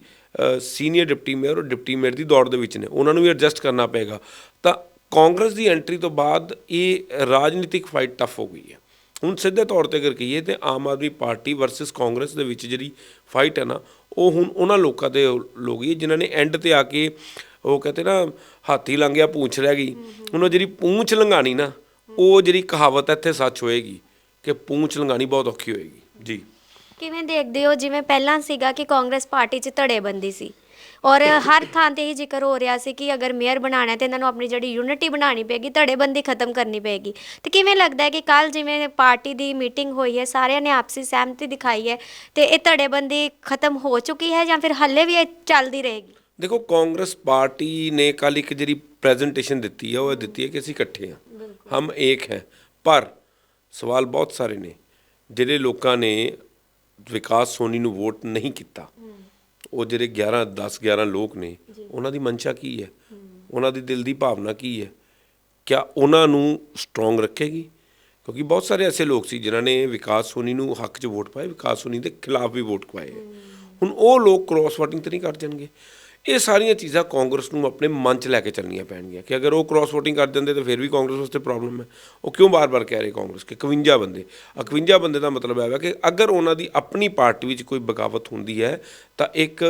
ਸੀਨੀਅਰ ਡਿਪਟੀ ਮੇਅਰ ਔਰ ਡਿਪਟੀ ਮੇਅਰ ਦੀ ਦੌੜ ਦੇ ਵਿੱਚ ਨੇ। ਉਹਨਾਂ ਨੂੰ ਵੀ ਐਡਜਸਟ ਕਰਨਾ ਪਏਗਾ। ਤਾਂ ਕਾਂਗਰਸ ਦੀ ਐਂਟਰੀ ਤੋਂ ਬਾਅਦ ਇਹ ਰਾਜਨੀਤਿਕ ਫਾਈਟ ਟਫ ਹੋ ਗਈ ਹੈ। ਹੁਣ ਸਿੱਧੇ ਤੌਰ ਤੇ ਅਗਰ ਕਹੀਏ ਤੇ ਆਮ ਆਦਮੀ ਪਾਰਟੀ ਵਰਸਸ ਕਾਂਗਰਸ ਦੇ ਵਿੱਚ ਜਿਹੜੀ ਫਾਈਟ ਹੈ ਨਾ, ਉਹ ਹੁਣ ਉਹਨਾਂ ਲੋਕਾਂ ਦੇ ਲੋਕ ਹੀ ਜਿਨ੍ਹਾਂ ਨੇ ਐਂਡ ਤੇ ਆ ਕੇ ਉਹ ਕਹਿੰਦੇ ਨਾ, ਹਾਥੀ ਲੰਘਿਆ, ਪੂੰਛ ਰਹਿ ਗਈ। ਹੁਣ ਉਹ ਜਿਹੜੀ ਪੂੰਛ ਲੰਘਾਣੀ ਨਾ, ਉਹ ਜਿਹੜੀ ਕਹਾਵਤ ਇੱਥੇ ਸੱਚ ਹੋਏਗੀ ਕਿ ਪੂੰਛ ਲੰਘਾਣੀ ਬਹੁਤ ਔਖੀ ਹੋਏਗੀ। ਜੀ। ਕਿਵੇਂ ਦੇਖਦੇ ਹੋ? ਜਿਵੇਂ ਪਹਿਲਾਂ ਸੀਗਾ ਕਿ ਕਾਂਗਰਸ ਪਾਰਟੀ 'ਚ ਧੜੇਬੰਦੀ ਸੀ। ਔਰ ਹਰ ਥਾਂ ਤੇ ਹੀ ਜ਼ਿਕਰ ਹੋ ਰਿਹਾ ਸੀ ਕਿ ਅਗਰ ਮੇਅਰ ਬਣਾਉਣਾ ਹੈ ਤੇ ਇਹਨਾਂ ਨੂੰ ਆਪਣੀ ਜਿਹੜੀ ਯੂਨਿਟੀ ਬਣਾਉਣੀ ਪਏਗੀ ਧੜੇਬੰਦੀ ਖਤਮ ਕਰਨੀ ਪਏਗੀ। ਤੇ ਕਿਵੇਂ ਲੱਗਦਾ ਹੈ ਕਿ ਕੱਲ ਜਿਵੇਂ ਪਾਰਟੀ ਦੀ ਮੀਟਿੰਗ ਹੋਈ ਹੈ ਸਾਰਿਆਂ ਨੇ ਆਪਸੀ ਸਹਿਮਤੀ ਦਿਖਾਈ ਹੈ ਤੇ ਇਹ ਧੜੇਬੰਦੀ ਖਤਮ ਹੋ ਚੁੱਕੀ ਹੈ ਜਾਂ ਫਿਰ ਹੱਲੇ ਵੀ ਇਹ ਚੱਲਦੀ ਰਹੇਗੀ? ਦੇਖੋ ਕਾਂਗਰਸ ਪਾਰਟੀ ਨੇ ਕੱਲ ਇੱਕ ਜਿਹੜੀ ਪ੍ਰੈਜੈਂਟੇਸ਼ਨ ਦਿੱਤੀ ਹੈ ਉਹ ਇਹ ਦਿੱਤੀ ਹੈ ਕਿ ਅਸੀਂ ਇਕੱਠੇ ਹਾਂ। ਹਮ ਏਕ ਹੈ। ਪਰ ਸਵਾਲ ਬਹੁਤ ਸਾਰੇ ਨੇ ਜਿਹੜੇ ਲੋਕਾਂ ਨੇ ਵਿਕਾਸ ਸੋਨੀ ਨੂੰ ਵੋਟ ਨਹੀਂ ਕੀਤਾ। ਉਹ ਜਿਹੜੇ 11 10 11 ਲੋਕ ਨੇ ਉਹਨਾਂ ਦੀ ਮਨਸ਼ਾ ਕੀ ਹੈ? ਉਹਨਾਂ ਦੀ ਦਿਲ ਦੀ ਭਾਵਨਾ ਕੀ ਹੈ? ਕਿਆ ਉਹਨਾਂ ਨੂੰ ਸਟਰੋਂਗ ਰੱਖੇਗੀ? ਕਿਉਂਕਿ ਬਹੁਤ ਸਾਰੇ ਐਸੇ ਲੋਕ ਸੀ ਜਿਨ੍ਹਾਂ ਨੇ ਵਿਕਾਸ ਸੋਨੀ ਨੂੰ ਹੱਕ 'ਚ ਵੋਟ ਪਾਏ ਵਿਕਾਸ ਸੋਨੀ ਦੇ ਖਿਲਾਫ ਵੀ ਵੋਟ ਪਾਏ। ਹੈ। ਹੁਣ ਉਹ ਲੋਕ ਕ੍ਰਾਸ ਵੋਟਿੰਗ ਤੇ ਨਹੀਂ ਕਰ ਜਾਣਗੇ। ਇਹ ਸਾਰੀਆਂ ਚੀਜ਼ਾਂ ਕਾਂਗਰਸ ਨੂੰ ਆਪਣੇ ਮਨ 'ਚ ਲੈ ਕੇ ਚੱਲਣੀਆਂ ਪੈਣਗੀਆਂ ਕਿ ਅਗਰ ਉਹ ਕ੍ਰਾਸ ਵੋਟਿੰਗ ਕਰ ਦਿੰਦੇ ਤਾਂ ਫਿਰ ਵੀ ਕਾਂਗਰਸ ਵਾਸਤੇ ਪ੍ਰੋਬਲਮ ਹੈ। ਉਹ ਕਿਉਂ ਬਾਰ-ਬਾਰ ਕਹਿ ਰਹੇ ਕਾਂਗਰਸ ਕਿ 51 ਬੰਦੇ? 51 ਬੰਦੇ ਦਾ ਮਤਲਬ ਹੈ ਕਿ ਅਗਰ ਉਹਨਾਂ ਦੀ ਆਪਣੀ ਪਾਰਟੀ ਵਿੱਚ ਕੋਈ ਬਗਾਵਤ ਹੁੰਦੀ ਹੈ, ਤਾਂ ਇੱਕ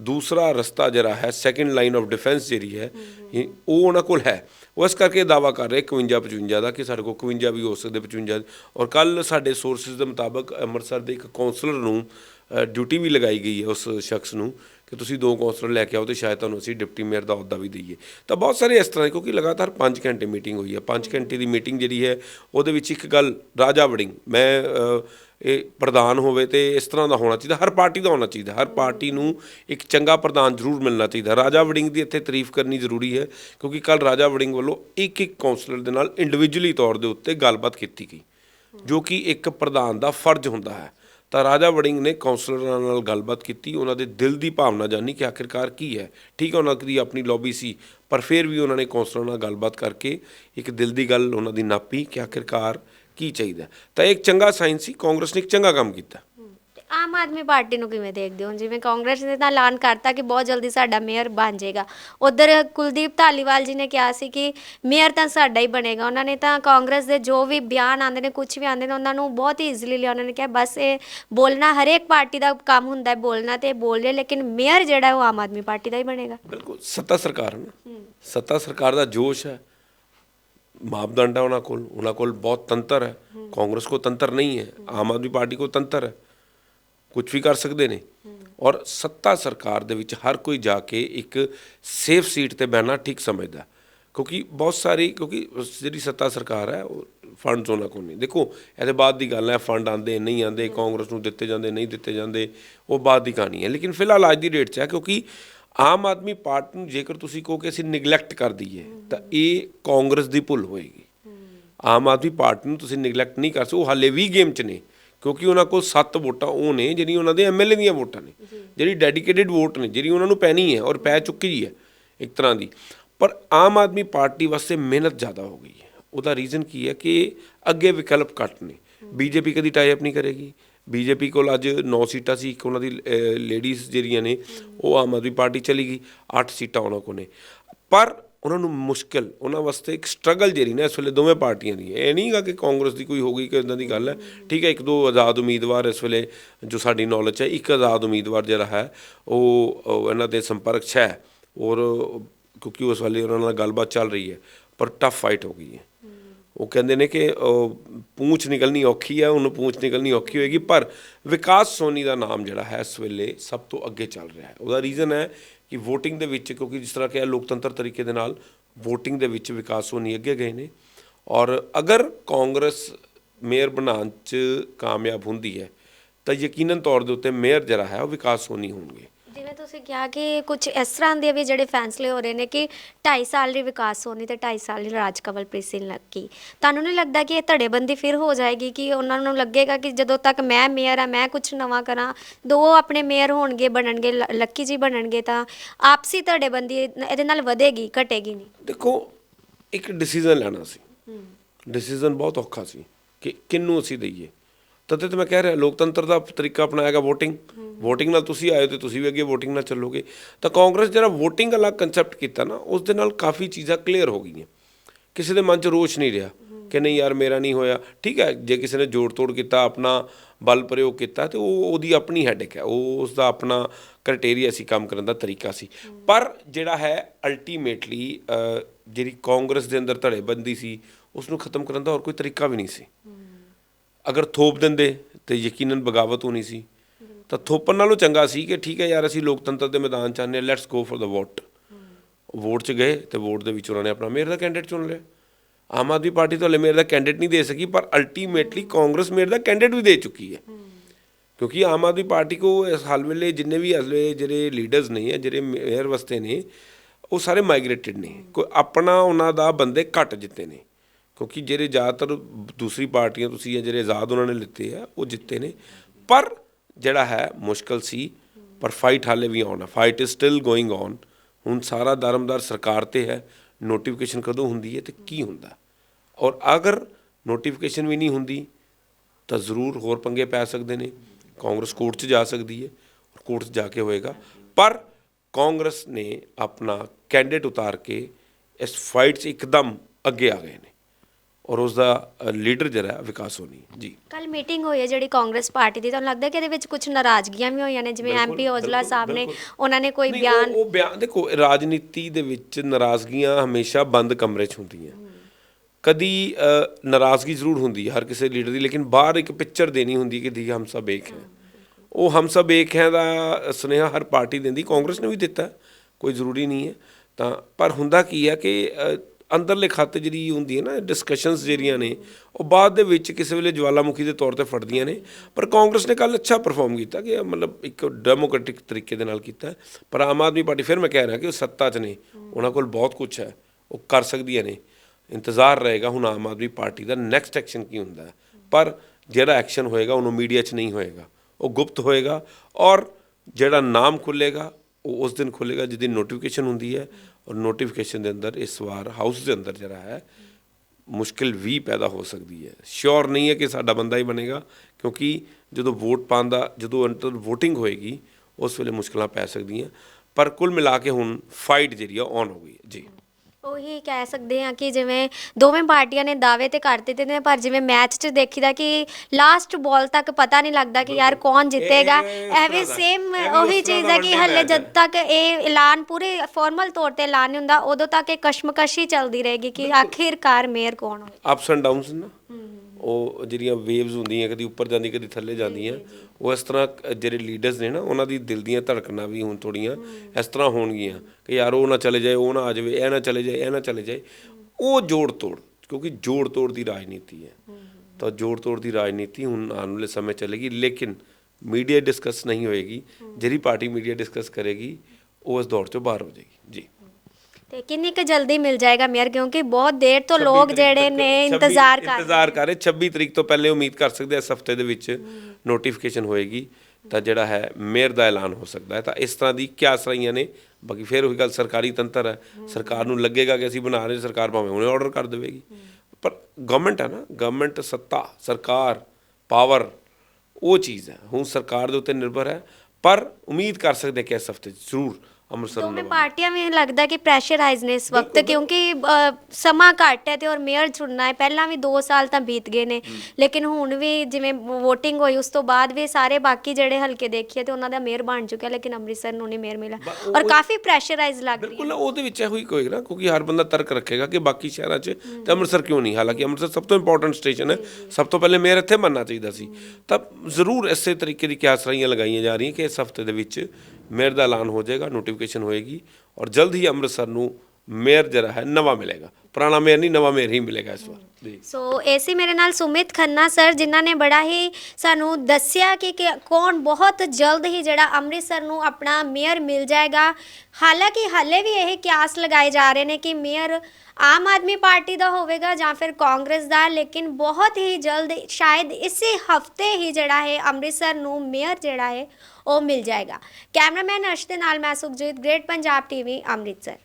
ਦੂਸਰਾ ਰਸਤਾ ਜਿਹੜਾ ਹੈ ਸੈਕੰਡ ਲਾਈਨ ਆਫ ਡਿਫੈਂਸ ਜਿਹੜੀ ਹੈ ਉਹ ਉਹਨਾਂ ਕੋਲ ਹੈ। ਉਹ ਇਸ ਕਰਕੇ ਦਾਵਾ ਕਰ ਰਹੇ 51 55 ਦਾ ਕਿ ਸਾਡੇ ਕੋਲ 51 ਵੀ ਹੋ ਸਕਦੇ 55 ਔਰ ਕੱਲ ਸਾਡੇ ਸੋਰਸਸ ਦੇ ਮੁਤਾਬਕ ਅੰਮ੍ਰਿਤਸਰ ਦੇ ਇੱਕ ਕਾਉਂਸਲਰ ਨੂੰ ਡਿਊਟੀ ਵੀ ਲਗਾਈ ਗਈ ਹੈ ਉਸ ਸ਼ਖਸ ਨੂੰ ਕਿ ਤੁਸੀਂ ਦੋ ਕਾਉਂਸਲਰ ਲੈ ਕੇ ਆਓ ਤੇ ਸ਼ਾਇਦ ਤੁਹਾਨੂੰ ਅਸੀਂ ਡਿਪਟੀ ਮੇਅਰ ਦਾ ਅਹੁਦਾ ਵੀ ਦਈਏ। ਤਾਂ ਬਹੁਤ ਸਾਰੇ ਇਸ ਤਰ੍ਹਾਂ ਕਿਉਂਕਿ ਲਗਾਤਾਰ 5 ਘੰਟੇ ਮੀਟਿੰਗ ਹੋਈ ਹੈ 5 ਘੰਟੇ ਦੀ ਮੀਟਿੰਗ ਜਿਹੜੀ ਹੈ, ਉਹਦੇ ਵਿੱਚ ਇੱਕ ਗੱਲ ਰਾਜਾ ਵੜਿੰਗ, ਮੈਂ ਇਹ ਪ੍ਰਧਾਨ ਹੋਵੇ ਤੇ ਇਸ ਤਰ੍ਹਾਂ ਦਾ ਹੋਣਾ ਚਾਹੀਦਾ, ਹਰ ਪਾਰਟੀ ਦਾ ਹੋਣਾ ਚਾਹੀਦਾ, ਹਰ ਪਾਰਟੀ ਨੂੰ ਇੱਕ ਚੰਗਾ ਪ੍ਰਧਾਨ ਜ਼ਰੂਰ ਮਿਲਣਾ ਚਾਹੀਦਾ। ਰਾਜਾ ਵੜਿੰਗ ਦੀ ਇੱਥੇ ਤਾਰੀਫ ਕਰਨੀ ਜ਼ਰੂਰੀ ਹੈ, ਕਿਉਂਕਿ ਕੱਲ ਰਾਜਾ ਵੜਿੰਗ ਵੱਲੋਂ ਇੱਕ ਇੱਕ ਕਾਉਂਸਲਰ ਦੇ ਨਾਲ ਇੰਡੀਵਿਜੂਅਲੀ ਤੌਰ ਦੇ ਉੱਤੇ ਗੱਲਬਾਤ ਕੀਤੀ ਗਈ, ਜੋ ਕਿ ਇੱਕ ਪ੍ਰਧਾਨ ਦਾ ਫਰਜ਼ ਹੁੰਦਾ ਹੈ। ਤਾਂ ਰਾਜਾ ਵੜਿੰਗ ਨੇ ਕਾਉਂਸਲਰਾਂ ਨਾਲ ਗੱਲਬਾਤ ਕੀਤੀ। ਉਹਨਾਂ ਦੇ ਦਿਲ ਦੀ ਭਾਵਨਾ ਜਾਨੀ ਕਿ ਆਖਿਰਕਾਰ ਕੀ ਹੈ? ਠੀਕ ਹੈ, ਉਹਨਾਂ ਦੀ ਆਪਣੀ ਲੌਬੀ ਸੀ, ਪਰ ਫਿਰ ਵੀ ਉਹਨਾਂ ਨੇ ਕਾਉਂਸਲਰਾਂ ਨਾਲ ਗੱਲਬਾਤ ਕਰਕੇ ਇੱਕ ਦਿਲ ਦੀ ਗੱਲ ਉਹਨਾਂ ਦੀ ਨਾਪੀ ਕਿ ਆਖਿਰਕਾਰ ਕੀ ਚਾਹੀਦਾ ਤਾਂ ਇਹ ਇੱਕ ਚੰਗਾ ਸਾਇੰਸ ਸੀ, ਕਾਂਗਰਸ ਨੇ ਇੱਕ ਚੰਗਾ ਕੰਮ ਕੀਤਾ। ਆਮ ਆਦਮੀ ਪਾਰਟੀ ਨੂੰ ਕਿਵੇਂ ਦੇਖਦੇ ਹੋ? ਜਿਵੇਂ ਕਾਂਗਰਸ ਨੇ ਤਾਂ ਐਲਾਨ ਕਰਤਾ ਕਿ ਬਹੁਤ ਜਲਦੀ ਸਾਡਾ ਮੇਅਰ ਬਣ ਜਾਏਗਾ। ਉਧਰ ਕੁਲਦੀਪ ਧਾਲੀਵਾਲ ਜੀ ਨੇ ਕਿਹਾ ਸੀ ਕਿ ਮੇਅਰ ਤਾਂ ਸਾਡਾ ਹੀ ਬਣੇਗਾ। ਉਹਨਾਂ ਨੇ ਤਾਂ ਕਾਂਗਰਸ ਦੇ ਜੋ ਵੀ ਬਿਆਨ ਆਉਂਦੇ ਨੇ ਕੁਝ ਵੀ ਆਉਂਦੇ ਨੇ ਉਹਨਾਂ ਨੂੰ ਬਹੁਤ ਹੀ ਈਜ਼ੀਲੀ ਲਿਆ। ਉਹਨਾਂ ਨੇ ਕਿਹਾ ਬਸ ਇਹ ਬੋਲਣਾ ਹਰੇਕ ਪਾਰਟੀ ਦਾ ਕੰਮ ਹੁੰਦਾ ਹੈ ਬੋਲਣਾ ਤੇ ਬੋਲ ਰਹੇ ਲੇਕਿਨ ਮੇਅਰ ਜਿਹੜਾ ਉਹ ਆਮ ਆਦਮੀ ਪਾਰਟੀ ਦਾ ਹੀ ਬਣੇਗਾ। ਬਿਲਕੁਲ ਸੱਤਾ ਸਰਕਾਰ ਹੈ। ਨਾ ਸੱਤਾ ਸਰਕਾਰ ਦਾ ਜੋਸ਼ ਹੈ। ਮਾਪਦੰਡ ਹੈ ਉਹਨਾਂ ਕੋਲ। ਉਹਨਾਂ ਕੋਲ ਬਹੁਤ ਤੰਤਰ ਹੈ। ਕਾਂਗਰਸ ਕੋ ਤੰਤਰ ਨਹੀਂ ਹੈ। ਆਮ ਆਦਮੀ ਪਾਰਟੀ ਕੋ ਤੰਤਰ ਹੈ। ਕੁਝ ਵੀ ਕਰ ਸਕਦੇ ਨੇ। ਔਰ ਸੱਤਾ ਸਰਕਾਰ ਦੇ ਵਿੱਚ ਹਰ ਕੋਈ ਜਾ ਕੇ ਇੱਕ ਸੇਫ ਸੀਟ ਤੇ ਬਹਿਣਾ ਠੀਕ ਸਮਝਦਾ ਕਿਉਂਕਿ ਬਹੁਤ ਸਾਰੀ ਕਿਉਂਕਿ ਜਿਹੜੀ ਸੱਤਾ ਸਰਕਾਰ ਹੈ ਉਹ ਫੰਡਸ ਉਹਨਾਂ ਕੋਲ ਨਹੀਂ। ਦੇਖੋ ਇਹਦੇ ਬਾਅਦ ਦੀ ਗੱਲ ਹੈ ਫੰਡ ਆਉਂਦੇ ਨਹੀਂ ਆਉਂਦੇ ਕਾਂਗਰਸ ਨੂੰ ਦਿੱਤੇ ਜਾਂਦੇ ਨਹੀਂ ਦਿੱਤੇ ਜਾਂਦੇ ਉਹ ਬਾਅਦ ਦੀ ਕਹਾਣੀ ਹੈ। ਲੇਕਿਨ ਫਿਲਹਾਲ ਅੱਜ ਦੀ ਡੇਟ 'ਚ ਹੈ ਕਿਉਂਕਿ ਆਮ ਆਦਮੀ ਪਾਰਟੀ ਨੂੰ ਜੇਕਰ ਤੁਸੀਂ ਕਹੋ ਕਿ ਅਸੀਂ ਨਿਗਲੈਕਟ ਕਰ ਦਈਏ ਤਾਂ ਇਹ ਕਾਂਗਰਸ ਦੀ ਭੁੱਲ ਹੋਏਗੀ। ਆਮ ਆਦਮੀ ਪਾਰਟੀ ਨੂੰ ਤੁਸੀਂ ਨਿਗਲੈਕਟ ਨਹੀਂ ਕਰ ਸਕਦੇ ਉਹ ਹਾਲੇ ਵੀ ਗੇਮ 'ਚ ਨੇ। ਕਿਉਂਕਿ ਉਹਨਾਂ ਕੋਲ 7 ਵੋਟਾਂ ਉਹ ਨੇ ਜਿਹੜੀ ਉਹਨਾਂ ਦੇ ਐਮਐਲਏ ਦੀਆਂ ਵੋਟਾਂ ਨੇ ਜਿਹੜੀ ਡੈਡੀਕੇਟਿਡ ਵੋਟ ਨੇ ਜਿਹੜੀ ਉਹਨਾਂ ਨੂੰ ਪੈਣੀ ਹੈ ਔਰ ਪੈ ਚੁੱਕੀ ਹੈ ਇੱਕ ਤਰ੍ਹਾਂ ਦੀ। ਪਰ ਆਮ ਆਦਮੀ ਪਾਰਟੀ ਵਾਸਤੇ ਮਿਹਨਤ ਜ਼ਿਆਦਾ ਹੋ ਗਈ ਹੈ। ਉਹਦਾ ਰੀਜ਼ਨ ਕੀ ਹੈ ਕਿ ਅੱਗੇ ਵਿਕਲਪ ਘੱਟ ਨੇ। ਬੀਜੇਪੀ ਕਦੀ ਟਾਈ ਅਪ ਨਹੀਂ ਕਰੇਗੀ। ਬੀਜੇਪੀ ਕੋਲ ਅੱਜ 9 ਸੀਟਾਂ ਸੀ ਇੱਕ ਉਹਨਾਂ ਦੀ ਲੇਡੀਜ਼ ਜਿਹੜੀਆਂ ਨੇ ਉਹ ਆਮ ਆਦਮੀ ਪਾਰਟੀ ਚਲੀ ਗਈ। 8 ਸੀਟਾਂ ਉਹਨਾਂ ਕੋਲ ਨੇ। ਪਰ ਉਹਨਾਂ ਨੂੰ ਮੁਸ਼ਕਿਲ, ਉਹਨਾਂ ਵਾਸਤੇ ਇੱਕ ਸਟਰਗਲ ਜਿਹੜੀ ਨਾ ਇਸ ਵੇਲੇ ਦੋਵੇਂ ਪਾਰਟੀਆਂ ਦੀ ਹੈ। ਇਹ ਨਹੀਂਗਾ ਕਿ ਕਾਂਗਰਸ ਦੀ ਕੋਈ ਹੋ ਗਈ ਕਿ ਇਦਾਂ ਦੀ ਗੱਲ ਹੈ। ਠੀਕ ਹੈ, ਇੱਕ ਦੋ ਆਜ਼ਾਦ ਉਮੀਦਵਾਰ ਇਸ ਵੇਲੇ ਜੋ ਸਾਡੀ ਨੌਲੇਜ ਹੈ, ਇੱਕ ਆਜ਼ਾਦ ਉਮੀਦਵਾਰ ਜਿਹੜਾ ਹੈ, ਉਹ ਇਹਨਾਂ ਦੇ ਸੰਪਰਕ 'ਚ ਹੈ ਔਰ ਕਿਉਂਕਿ ਉਸ ਵੇਲੇ ਉਹਨਾਂ ਨਾਲ ਗੱਲਬਾਤ ਚੱਲ ਰਹੀ ਹੈ, ਪਰ ਟਫ ਫਾਈਟ ਹੋ ਗਈ ਹੈ। ਉਹ ਕਹਿੰਦੇ ਨੇ ਕਿ ਪੂੰਛ ਨਿਕਲਣੀ ਔਖੀ ਹੈ, ਉਹਨੂੰ ਪੂੰਛ ਨਿਕਲਣੀ ਔਖੀ ਹੋਏਗੀ, ਪਰ ਵਿਕਾਸ ਸੋਨੀ ਦਾ ਨਾਮ ਜਿਹੜਾ ਹੈ ਇਸ ਵੇਲੇ ਸਭ ਤੋਂ ਅੱਗੇ ਚੱਲ ਰਿਹਾ ਹੈ। ਉਹਦਾ ਰੀਜ਼ਨ ਹੈ ਕਿ VOTING ਦੇ ਵਿੱਚ, ਕਿਉਂਕਿ ਜਿਸ ਤਰ੍ਹਾਂ ਕਿ ਲੋਕਤੰਤਰ ਤਰੀਕੇ ਦੇ ਨਾਲ VOTING ਦੇ ਵਿੱਚ ਵਿਕਾਸ ਸੋਨੀ ਅੱਗੇ ਗਏ ਨੇ। ਔਰ ਅਗਰ ਕਾਂਗਰਸ ਮੇਅਰ ਬਣਾਉਣ 'ਚ ਕਾਮਯਾਬ ਹੁੰਦੀ ਹੈ, ਤਾਂ ਯਕੀਨਨ ਤੌਰ ਦੇ ਉੱਤੇ ਮੇਅਰ ਜਿਹੜਾ ਹੈ ਉਹ ਵਿਕਾਸ ਹੋਣੀ ਹੋਣਗੇ। ਜਿਵੇਂ ਤੁਸੀਂ ਕਿਹਾ ਕਿ ਕੁਝ ਇਸ ਤਰ੍ਹਾਂ ਦੇ ਵੀ ਜਿਹੜੇ ਫੈਸਲੇ ਹੋ ਰਹੇ ਨੇ ਕਿ 2.5 ਸਾਲ ਦੀ ਵਿਕਾਸ ਹੋਣੀ ਤੇ 2.5 ਸਾਲ ਦੀ ਰਾਜ ਕਵਲਪ੍ਰੀਤ ਸਿੰਘ ਲੱਕੀ ਤੁਹਾਨੂੰ ਨਹੀਂ ਲੱਗਦਾ ਕਿ ਇਹ ਧੜੇਬੰਦੀ ਫਿਰ ਹੋ ਜਾਏਗੀ ਕਿ ਉਹਨਾਂ ਨੂੰ ਲੱਗੇਗਾ ਕਿ ਜਦੋਂ ਤੱਕ ਮੈਂ ਮੇਅਰ ਆ ਮੈਂ ਕੁਝ ਨਵਾਂ ਕਰਾਂ ਦੋ ਆਪਣੇ ਮੇਅਰ ਹੋਣਗੇ ਬਣਨਗੇ ਲ- ਲੱਕੀ ਜੀ ਬਣਨਗੇ ਤਾਂ ਆਪਸੀ ਧੜੇਬੰਦੀ ਇਹਦੇ ਨਾਲ ਵਧੇਗੀ ਘਟੇਗੀ ਨਹੀਂ? ਦੇਖੋ ਇੱਕ ਡਿਸੀਜਨ ਲੈਣਾ ਸੀ। ਡਿਸੀਜਨ ਬਹੁਤ ਔਖਾ ਸੀ ਕਿ ਕਿੰਨੂੰ ਅਸੀਂ ਦਈਏ? ਤਦੇ ਤਾਂ ਮੈਂ ਕਹਿ ਰਿਹਾ ਲੋਕਤੰਤਰ ਦਾ ਤਰੀਕਾ ਅਪਣਾਏਗਾ VOTING VOTING ਨਾਲ ਤੁਸੀਂ ਆਏ ਹੋ ਤੇ ਤੁਸੀਂ ਵੀ ਅੱਗੇ VOTING ਨਾਲ ਚੱਲੋਗੇ। ਤਾਂ ਕਾਂਗਰਸ ਜਿਹੜਾ VOTING ਵਾਲਾ ਕਨਸੈਪਟ ਕੀਤਾ ਨਾ ਉਸ ਦੇ ਨਾਲ ਕਾਫੀ ਚੀਜ਼ਾਂ ਕਲੀਅਰ ਹੋ ਗਈਆਂ। ਕਿਸੇ ਦੇ ਮਨ 'ਚ ਰੋਸ਼ ਨਹੀਂ ਰਿਹਾ ਕਿ ਨਹੀਂ ਯਾਰ ਮੇਰਾ ਨਹੀਂ ਹੋਇਆ। ਠੀਕ ਹੈ ਜੇ ਕਿਸੇ ਨੇ ਜੋੜ ਤੋੜ ਕੀਤਾ ਆਪਣਾ ਬਲ ਪ੍ਰਯੋਗ ਕੀਤਾ ਤੇ ਉਹ ਉਹਦੀ ਆਪਣੀ ਹੈਡਿਕ ਹੈ। ਉਹ ਉਸ ਦਾ ਆਪਣਾ ਕ੍ਰਾਈਟੇਰੀਆ ਸੀ ਕੰਮ ਕਰਨ ਦਾ ਤਰੀਕਾ ਸੀ। ਪਰ ਜਿਹੜਾ ਹੈ ਅਲਟੀਮੇਟਲੀ ਜਿਹੜੀ ਕਾਂਗਰਸ ਦੇ ਅੰਦਰ ਧੜੇਬੰਦੀ ਸੀ ਉਸ ਨੂੰ ਖਤਮ ਕਰਨ ਦਾ ਹੋਰ ਕੋਈ ਤਰੀਕਾ ਵੀ ਨਹੀਂ ਸੀ। ਅਗਰ ਥੋਪ ਦਿੰਦੇ ਤੇ ਯਕੀਨਨ ਬਗਾਵਤ ਹੋਣੀ ਸੀ। ਤਾਂ ਥੋਪਣ ਨਾਲੋਂ ਚੰਗਾ ਸੀ ਕਿ ਠੀਕ ਹੈ ਯਾਰ ਅਸੀਂ ਲੋਕਤੰਤਰ ਦੇ ਮੈਦਾਨ ਚ ਆਨੇ let's go for the vote vote ਚ ਗਏ ਤੇ ਵੋਟ ਦੇ ਵਿੱਚ ਉਹਨਾਂ ਨੇ ਆਪਣਾ ਮੇਅਰ ਦਾ ਕੈਂਡੀਡੇਟ ਚੁਣ ਲਿਆ। ਆਮ ਆਦਮੀ ਪਾਰਟੀ ਤਾਂ ਹਲੇ ਮੇਅਰ ਦਾ ਕੈਂਡੀਡੇਟ ਨਹੀਂ ਦੇ ਸਕੀ, ਪਰ ਅਲਟੀਮੇਟਲੀ ਕਾਂਗਰਸ ਮੇਅਰ ਦਾ ਕੈਂਡੀਡੇਟ ਵੀ ਦੇ ਚੁੱਕੀ ਹੈ। ਕਿਉਂਕਿ ਆਮ ਆਦਮੀ ਪਾਰਟੀ ਕੋ ਇਸ ਹਾਲ ਵੇਲੇ ਜਿੰਨੇ ਵੀ ਹਲੇ ਜਿਹੜੇ ਲੀਡਰਸ ਨੇ ਜਿਹੜੇ ਮੇਅਰ ਵਸਤੇ ਨੇ, ਉਹ ਸਾਰੇ ਮਾਈਗ੍ਰੇਟਡ ਨੇ। ਕੋਈ ਆਪਣਾ ਉਹਨਾਂ ਦਾ ਬੰਦੇ ਘੱਟ ਜਿੱਤੇ ਨੇ। ਕਿਉਂਕਿ ਜਿਹੜੇ ਜ਼ਿਆਦਾਤਰ ਦੂਸਰੀ ਪਾਰਟੀਆਂ ਤੁਸੀਂ ਇਹ ਜਿਹੜੇ ਆਜ਼ਾਦ ਉਹਨਾਂ ਨੇ ਲਿੱਤੇ ਆ, ਉਹ ਜਿੱਤੇ ਨੇ। ਪਰ ਜਿਹੜਾ ਹੈ ਮੁਸ਼ਕਲ ਸੀ, ਪਰ ਫਾਈਟ ਹਾਲੇ ਵੀ ਆਨ ਹੈ fight is still going on ਹੁਣ ਸਾਰਾ ਦਰਮਦਾਰ ਸਰਕਾਰ ਤੇ ਹੈ ਨੋਟੀਫਿਕੇਸ਼ਨ ਕਦੋਂ ਹੁੰਦੀ ਹੈ ਤੇ ਕੀ ਹੁੰਦਾ? ਔਰ ਅਗਰ ਨੋਟੀਫਿਕੇਸ਼ਨ ਵੀ ਨਹੀਂ ਹੁੰਦੀ, ਤਾਂ ਜ਼ਰੂਰ ਹੋਰ ਪੰਗੇ ਪੈ ਸਕਦੇ ਨੇ। ਕਾਂਗਰਸ ਕੋਰਟ 'ਚ ਜਾ ਸਕਦੀ ਹੈ ਔਰ ਕੋਰਟ 'ਚ ਜਾ ਕੇ ਹੋਏਗਾ। ਪਰ ਕਾਂਗਰਸ ਨੇ ਆਪਣਾ ਕੈਂਡੀਡੇਟ ਉਤਾਰ ਕੇ ਇਸ ਫਾਈਟ 'ਚ ਇੱਕਦਮ ਅੱਗੇ ਆ ਗਏ ਨੇ। ਔਰ ਉਸ ਦਾ ਲੀਡਰ ਜਿਹੜਾ ਵਿਕਾਸ ਹੋਣੀ ਜੀ। ਕੱਲ ਮੀਟਿੰਗ ਹੋਈ ਹੈ ਜਿਹੜੀ ਕਾਂਗਰਸ ਪਾਰਟੀ ਦੀ ਤੁਹਾਨੂੰ ਲੱਗਦਾ ਕਿ ਇਹਦੇ ਵਿੱਚ ਕੁਝ ਨਾਰਾਜ਼ਗੀਆਂ ਵੀ ਹੋਈਆਂ ਨੇ? ਜਿਵੇਂ ਐਮਪੀ ਔਜਲਾ ਸਾਹਿਬ ਨੇ ਉਹਨਾਂ ਨੇ ਕੋਈ ਬਿਆਨ ਉਹ ਬਿਆਨ ਦੇਖੋ ਰਾਜਨੀਤੀ ਦੇ ਵਿੱਚ ਨਾਰਾਜ਼ਗੀਆਂ ਹਮੇਸ਼ਾ ਬੰਦ ਕਮਰੇ 'ਚ ਹੁੰਦੀਆਂ। ਕਦੀ ਨਾਰਾਜ਼ਗੀ ਜ਼ਰੂਰ ਹੁੰਦੀ ਹੈ ਹਰ ਕਿਸੇ ਲੀਡਰ ਦੀ ਲੇਕਿਨ ਬਾਹਰ ਇੱਕ ਪਿਕਚਰ ਦੇਣੀ ਹੁੰਦੀ ਕਿ ਦੀ ਹਮ ਸਭ ਇੱਕ ਹੈ ਉਹ ਹਮ ਸਭ ਇੱਕ ਹੈ ਦਾ ਸੁਨੇਹਾ ਹਰ ਪਾਰਟੀ ਦਿੰਦੀ ਕਾਂਗਰਸ ਨੇ ਵੀ ਦਿੱਤਾ ਕੋਈ ਜ਼ਰੂਰੀ ਨਹੀਂ ਹੈ। ਤਾਂ ਪਰ ਹੁੰਦਾ ਕੀ ਹੈ ਕਿ ਅੰਦਰਲੇ ਖਾਤੇ ਜਿਹੜੀ ਹੁੰਦੀ ਹੈ ਨਾ ਡਿਸਕਸ਼ਨਸ ਜਿਹੜੀਆਂ ਨੇ, ਉਹ ਬਾਅਦ ਦੇ ਵਿੱਚ ਕਿਸੇ ਵੇਲੇ ਜਵਾਲਾਮੁਖੀ ਦੇ ਤੌਰ ਤੇ ਫੜਦੀਆਂ ਨੇ। ਪਰ ਕਾਂਗਰਸ ਨੇ ਕੱਲ ਅੱਛਾ ਪਰਫਾਰਮ ਕੀਤਾ ਕਿ ਮਤਲਬ ਇੱਕ ਡੈਮੋਕ੍ਰੈਟਿਕ ਤਰੀਕੇ ਦੇ ਨਾਲ ਕੀਤਾ ਪਰ ਆਮ ਆਦਮੀ ਪਾਰਟੀ ਫਿਰ ਮੈਂ ਕਹਿ ਰਿਹਾ ਕਿ ਉਹ ਸੱਤਾ 'ਚ ਨੇ। ਉਹਨਾਂ ਕੋਲ ਬਹੁਤ ਕੁਝ ਹੈ। ਉਹ ਕਰ ਸਕਦੀਆਂ ਨੇ। ਇੰਤਜ਼ਾਰ ਰਹੇਗਾ ਹੁਣ ਆਮ ਆਦਮੀ ਪਾਰਟੀ ਦਾ ਨੈਕਸਟ ਐਕਸ਼ਨ ਕੀ ਹੁੰਦਾ ਪਰ ਜਿਹੜਾ ਐਕਸ਼ਨ ਹੋਏਗਾ, ਉਹਨੂੰ ਮੀਡੀਆ 'ਚ ਨਹੀਂ ਹੋਏਗਾ। ਉਹ ਗੁਪਤ ਹੋਏਗਾ ਔਰ ਜਿਹੜਾ ਨਾਮ ਖੁੱਲੇਗਾ ਉਹ ਉਸ ਦਿਨ ਖੁੱਲੇਗਾ ਜਿਸ ਦਿਨ ਨੋਟੀਫਿਕੇਸ਼ਨ ਹੁੰਦੀ ਹੈ। ਔਰ ਨੋਟੀਫਿਕੇਸ਼ਨ ਦੇ ਅੰਦਰ ਇਸ ਵਾਰ ਹਾਊਸ ਦੇ ਅੰਦਰ ਜਿਹੜਾ ਹੈ, ਮੁਸ਼ਕਿਲ ਵੀ ਪੈਦਾ ਹੋ ਸਕਦੀ ਹੈ। ਸ਼ੋਰ ਨਹੀਂ ਹੈ ਕਿ ਸਾਡਾ ਬੰਦਾ ਹੀ ਬਣੇਗਾ, ਕਿਉਂਕਿ ਜਦੋਂ ਵੋਟ ਪਾਉਣ ਦਾ, ਜਦੋਂ ਅੰਦਰ VOTING ਹੋਏਗੀ, ਉਸ ਵੇਲੇ ਮੁਸ਼ਕਲਾਂ ਪੈ ਸਕਦੀਆਂ। ਪਰ ਕੁੱਲ ਮਿਲਾ ਕੇ ਹੁਣ ਫਾਈਟ ਜਿਹੜੀ ਆ ਔਨ ਹੋ ਗਈ ਹੈ। ਜੀ। ਉਹੀ ਕਹਿ ਸਕਦੇ ਹਾਂ ਕਿ ਜਿਵੇਂ ਦੋਵੇਂ ਪਾਰਟੀਆਂ ਨੇ ਦਾਅਵੇ ਤੇ ਕਰ ਦਿੱਤੇ ਨੇ ਪਰ ਜਿਵੇਂ ਮੈਚ 'ਚ ਦੇਖੀਦਾ ਕਿ ਲਾਸਟ ਬਾਲ ਤੱਕ ਪਤਾ ਨਹੀਂ ਲੱਗਦਾ ਕਿ ਯਾਰ ਕੌਣ ਜਿੱਤੇਗਾ। ਐਵੇਂ ਸੇਮ ਉਹੀ ਚੀਜ਼ ਹੈ ਕਿ ਹੱਲੇ। ਜਦ ਤੱਕ ਇਹ ਐਲਾਨ ਪੂਰੇ ਫਾਰਮਲ ਤੌਰ ਤੇ ਐਲਾਨ ਨਹੀਂ ਹੁੰਦਾ ਉਦੋਂ ਤੱਕ ਇਹ ਕਸ਼ਮਕਸ਼ੀ ਚੱਲਦੀ ਰਹੇਗੀ ਕਿ ਆਖਿਰਕਾਰ ਮੇਅਰ ਕੌਣ ਹੋਏ ਅਪਸ ਐਂਡ ਡਾਊਨਸ ਨਾ ਉਹ ਜਿਹੜੀਆਂ ਵੇਵਸ ਹੁੰਦੀਆਂ, ਕਦੀ ਉੱਪਰ ਜਾਂਦੀ ਕਦੀ ਥੱਲੇ ਜਾਂਦੀਆਂ, ਉਹ ਇਸ ਤਰ੍ਹਾਂ ਜਿਹੜੇ ਲੀਡਰਸ ਨੇ ਨਾ, ਉਹਨਾਂ ਦੀ ਦਿਲ ਦੀਆਂ ਧੜਕਣਾਂ ਵੀ ਹੁਣ ਥੋੜੀਆਂ ਇਸ ਤਰ੍ਹਾਂ ਹੋਣਗੀਆਂ ਕਿ ਯਾਰ ਉਹ ਨਾ ਚਲੇ ਜਾਏ, ਉਹ ਨਾ ਆ ਜਾਵੇ, ਇਹ ਨਾ ਚਲੇ ਜਾਏ, ਇਹ ਨਾ ਚਲੇ ਜਾਏ। ਉਹ ਜੋੜ ਤੋੜ ਕਿਉਂਕਿ ਜੋੜ ਤੋੜ ਦੀ ਰਾਜਨੀਤੀ ਹੈ। ਤਾਂ ਜੋੜ ਤੋੜ ਦੀ ਰਾਜਨੀਤੀ ਹੁਣ ਆਉਣ ਵਾਲੇ ਸਮੇਂ ਚੱਲੇਗੀ, ਲੇਕਿਨ ਮੀਡੀਆ ਡਿਸਕਸ ਨਹੀਂ ਹੋਏਗੀ। ਜਿਹੜੀ ਪਾਰਟੀ ਮੀਡੀਆ ਡਿਸਕਸ ਕਰੇਗੀ, ਉਹ ਇਸ ਦੌਰ ਚੋਂ ਬਾਹਰ ਹੋ ਜਾਏਗੀ। ਜੀ। ਤੇ ਕਿੰਨੀ ਕੁ ਜਲਦੀ ਮਿਲ ਜਾਏਗਾ ਮੇਅਰ? ਕਿਉਂਕਿ ਬਹੁਤ ਦੇਰ ਤੋਂ 26 ਲੋਕ ਜਿਹੜੇ ਨੇ 26 ਇੰਤਜ਼ਾਰ ਕਰ ਇੰਤਜ਼ਾਰ ਕਰ ਰਹੇ। 26 ਤਰੀਕ ਤੋਂ ਪਹਿਲੇ ਉਮੀਦ ਕਰ ਸਕਦੇ ਆ ਇਸ ਹਫ਼ਤੇ ਦੇ ਵਿੱਚ ਨੋਟੀਫਿਕੇਸ਼ਨ ਹੋਏਗੀ ਤਾਂ ਜਿਹੜਾ ਹੈ ਮੇਅਰ ਦਾ ਐਲਾਨ ਹੋ ਸਕਦਾ ਹੈ। ਤਾਂ ਇਸ ਤਰ੍ਹਾਂ ਦੀ ਕਿਆਸ ਰਹੀਆਂ ਨੇ? ਬਾਕੀ ਫਿਰ ਉਹੀ ਗੱਲ ਸਰਕਾਰੀ ਤੰਤਰ ਹੈ। ਸਰਕਾਰ ਨੂੰ ਲੱਗੇਗਾ ਕਿ ਅਸੀਂ ਬਣਾ ਰਹੇ ਸਰਕਾਰ ਭਾਵੇਂ ਉਹਨੇ ਆਰਡਰ ਕਰ ਦੇਵੇਗੀ। ਪਰ ਗਵਰਨਮੈਂਟ ਹੈ ਨਾ ਗਵਰਨਮੈਂਟ ਸੱਤਾ ਸਰਕਾਰ ਪਾਵਰ ਉਹ ਚੀਜ਼ ਹੈ। ਹੁਣ ਸਰਕਾਰ ਦੇ ਉੱਤੇ ਨਿਰਭਰ ਹੈ। ਪਰ ਉਮੀਦ ਕਰ ਸਕਦੇ ਕਿ ਇਸ ਹਫ਼ਤੇ ਜ਼ਰੂਰ ਅੰਮ੍ਰਿਤਸਰ ਨੂੰ ਦੋਵੇਂ ਨਵਾਂ- ਪਾਰਟੀਆਂ ਵੀ ਲੱਗਦਾ ਕਿ ਪ੍ਰੈਸ਼ਰਾਈਜ਼ ਨੇ ਇਸ ਵਕਤ ਕਿਉਂਕਿ ਅ, ਸਮਾਂ ਘੱਟ ਹੈ ਤੇ ਔਰ ਮੇਅਰ ਚੁਣਨਾ ਹੈ। ਪਹਿਲਾਂ ਵੀ 2 ਸਾਲ ਤਾਂ ਬੀਤ ਗਏ ਨੇ। ਲੇਕਿਨ ਹੁਣ ਵੀ ਜਿਵੇਂ VOTING ਹੋਈ ਉਸ ਤੋਂ ਬਾਅਦ ਵੀ ਸਾਰੇ ਬਾਕੀ ਜਿਹੜੇ ਹਲਕੇ ਦੇਖੀਏ ਤੇ ਉਹਨਾਂ ਦਾ ਮੇਅਰ ਬਣ ਚੁੱਕਿਆ ਲੇਕਿਨ ਅੰਮ੍ਰਿਤਸਰ ਨੂੰ ਨਹੀਂ ਮੇਅਰ ਮਿਲਾ ਬ- ਉਹ- ਔਰ ਕਾਫੀ ਪ੍ਰੈਸ਼ਰਾਈਜ਼ ਲੱਗ ਰਹੀ ਹੈ। ਬਿਲਕੁਲ ਉਹਦੇ ਵਿੱਚ ਇਹੋ ਹੀ ਕੋਈ ਨਾ ਕਿਉਂਕਿ ਹਰ ਬੰਦਾ ਤਰਕ ਰੱਖੇਗਾ ਕਿ ਬਾਕੀ ਸ਼ਹਿਰਾਂ 'ਚ ਤੇ ਅੰਮ੍ਰਿਤਸਰ ਕਿਉਂ ਨਹੀਂ। ਹਾਲਾਂਕਿ ਅੰਮ੍ਰਿਤਸਰ ਸਭ ਤੋਂ ਇੰਪੋਰਟੈਂਟ ਸਟੇਸ਼ਨ ਹੈ। ਸਭ ਤੋਂ ਪਹਿਲੇ ਮੇਅਰ ਇੱਥੇ ਮੰਨਣਾ ਚਾਹੀਦਾ ਸੀ। ਤਾਂ ਜ਼ਰੂਰ ਇਸੇ ਤਰੀਕੇ ਦੀ ਕਿਆਸਰਾਈਆਂ ਲਗਾਈਆਂ ਜਾ ਰਹੀਆਂ ਕਿ ਇਸ ਹਫ਼ਤੇ ਦੇ ਵਿੱਚ ਮੇਅਰ ਦਾ ਐਲਾਨ ਹੋ ਜਾਏਗਾ ਨੋਟੀਫਿਕੇਸ਼ਨ ਹੋਏਗੀ ਔਰ ਜਲਦ ਹੀ ਅੰਮ੍ਰਿਤਸਰ ਨੂੰ ਮੇਅਰ ਜਿਹੜਾ ਹੈ ਨਵਾਂ ਮਿਲੇਗਾ। ਪੁਰਾਣਾ ਮੇਅਰ ਨਹੀਂ ਨਵਾਂ ਮੇਅਰ ਹੀ ਮਿਲੇਗਾ ਇਸ ਵਾਰ। ਜੀ। ਸੋ ਏਸੀ ਮੇਰੇ ਨਾਲ ਸੁਮਿਤ ਖੰਨਾ ਸਰ ਜਿਨ੍ਹਾਂ ਨੇ ਬੜਾ ਹੀ ਸਾਨੂੰ ਦੱਸਿਆ ਕਿ ਕਿ ਕੌਣ ਬਹੁਤ ਜਲਦ ਹੀ ਜਿਹੜਾ ਅੰਮ੍ਰਿਤਸਰ ਨੂੰ ਆਪਣਾ ਮੇਅਰ ਮਿਲ ਜਾਏਗਾ। ਹਾਲਾਂਕਿ ਹਾਲੇ ਵੀ ਇਹ ਕਿਆਸ ਲਗਾਏ ਜਾ ਰਹੇ ਨੇ ਕਿ ਮੇਅਰ ਆਮ ਆਦਮੀ ਪਾਰਟੀ ਦਾ ਹੋਵੇਗਾ ਜਾਂ ਫਿਰ ਕਾਂਗਰਸ ਦਾ ਲੇਕਿਨ ਬਹੁਤ ਹੀ ਜਲਦ ਸ਼ਾਇਦ ਇਸੇ ਹਫ਼ਤੇ ਹੀ ਜਿਹੜਾ ਹੈ ਅੰਮ੍ਰਿਤਸਰ ਨੂੰ ਮੇਅਰ ਜਿਹੜਾ ਹੈ ਉਹ ਮਿਲ ਜਾਏਗਾ। ਕੈਮਰਾਮੈਨ ਅਰਸ਼ ਦੇ ਨਾਲ ਮੈਂ ਸੁਖਜੀਤ ਗ੍ਰੇਟ ਪੰਜਾਬ ਟੀਵੀ ਅੰਮ੍ਰਿਤਸਰ।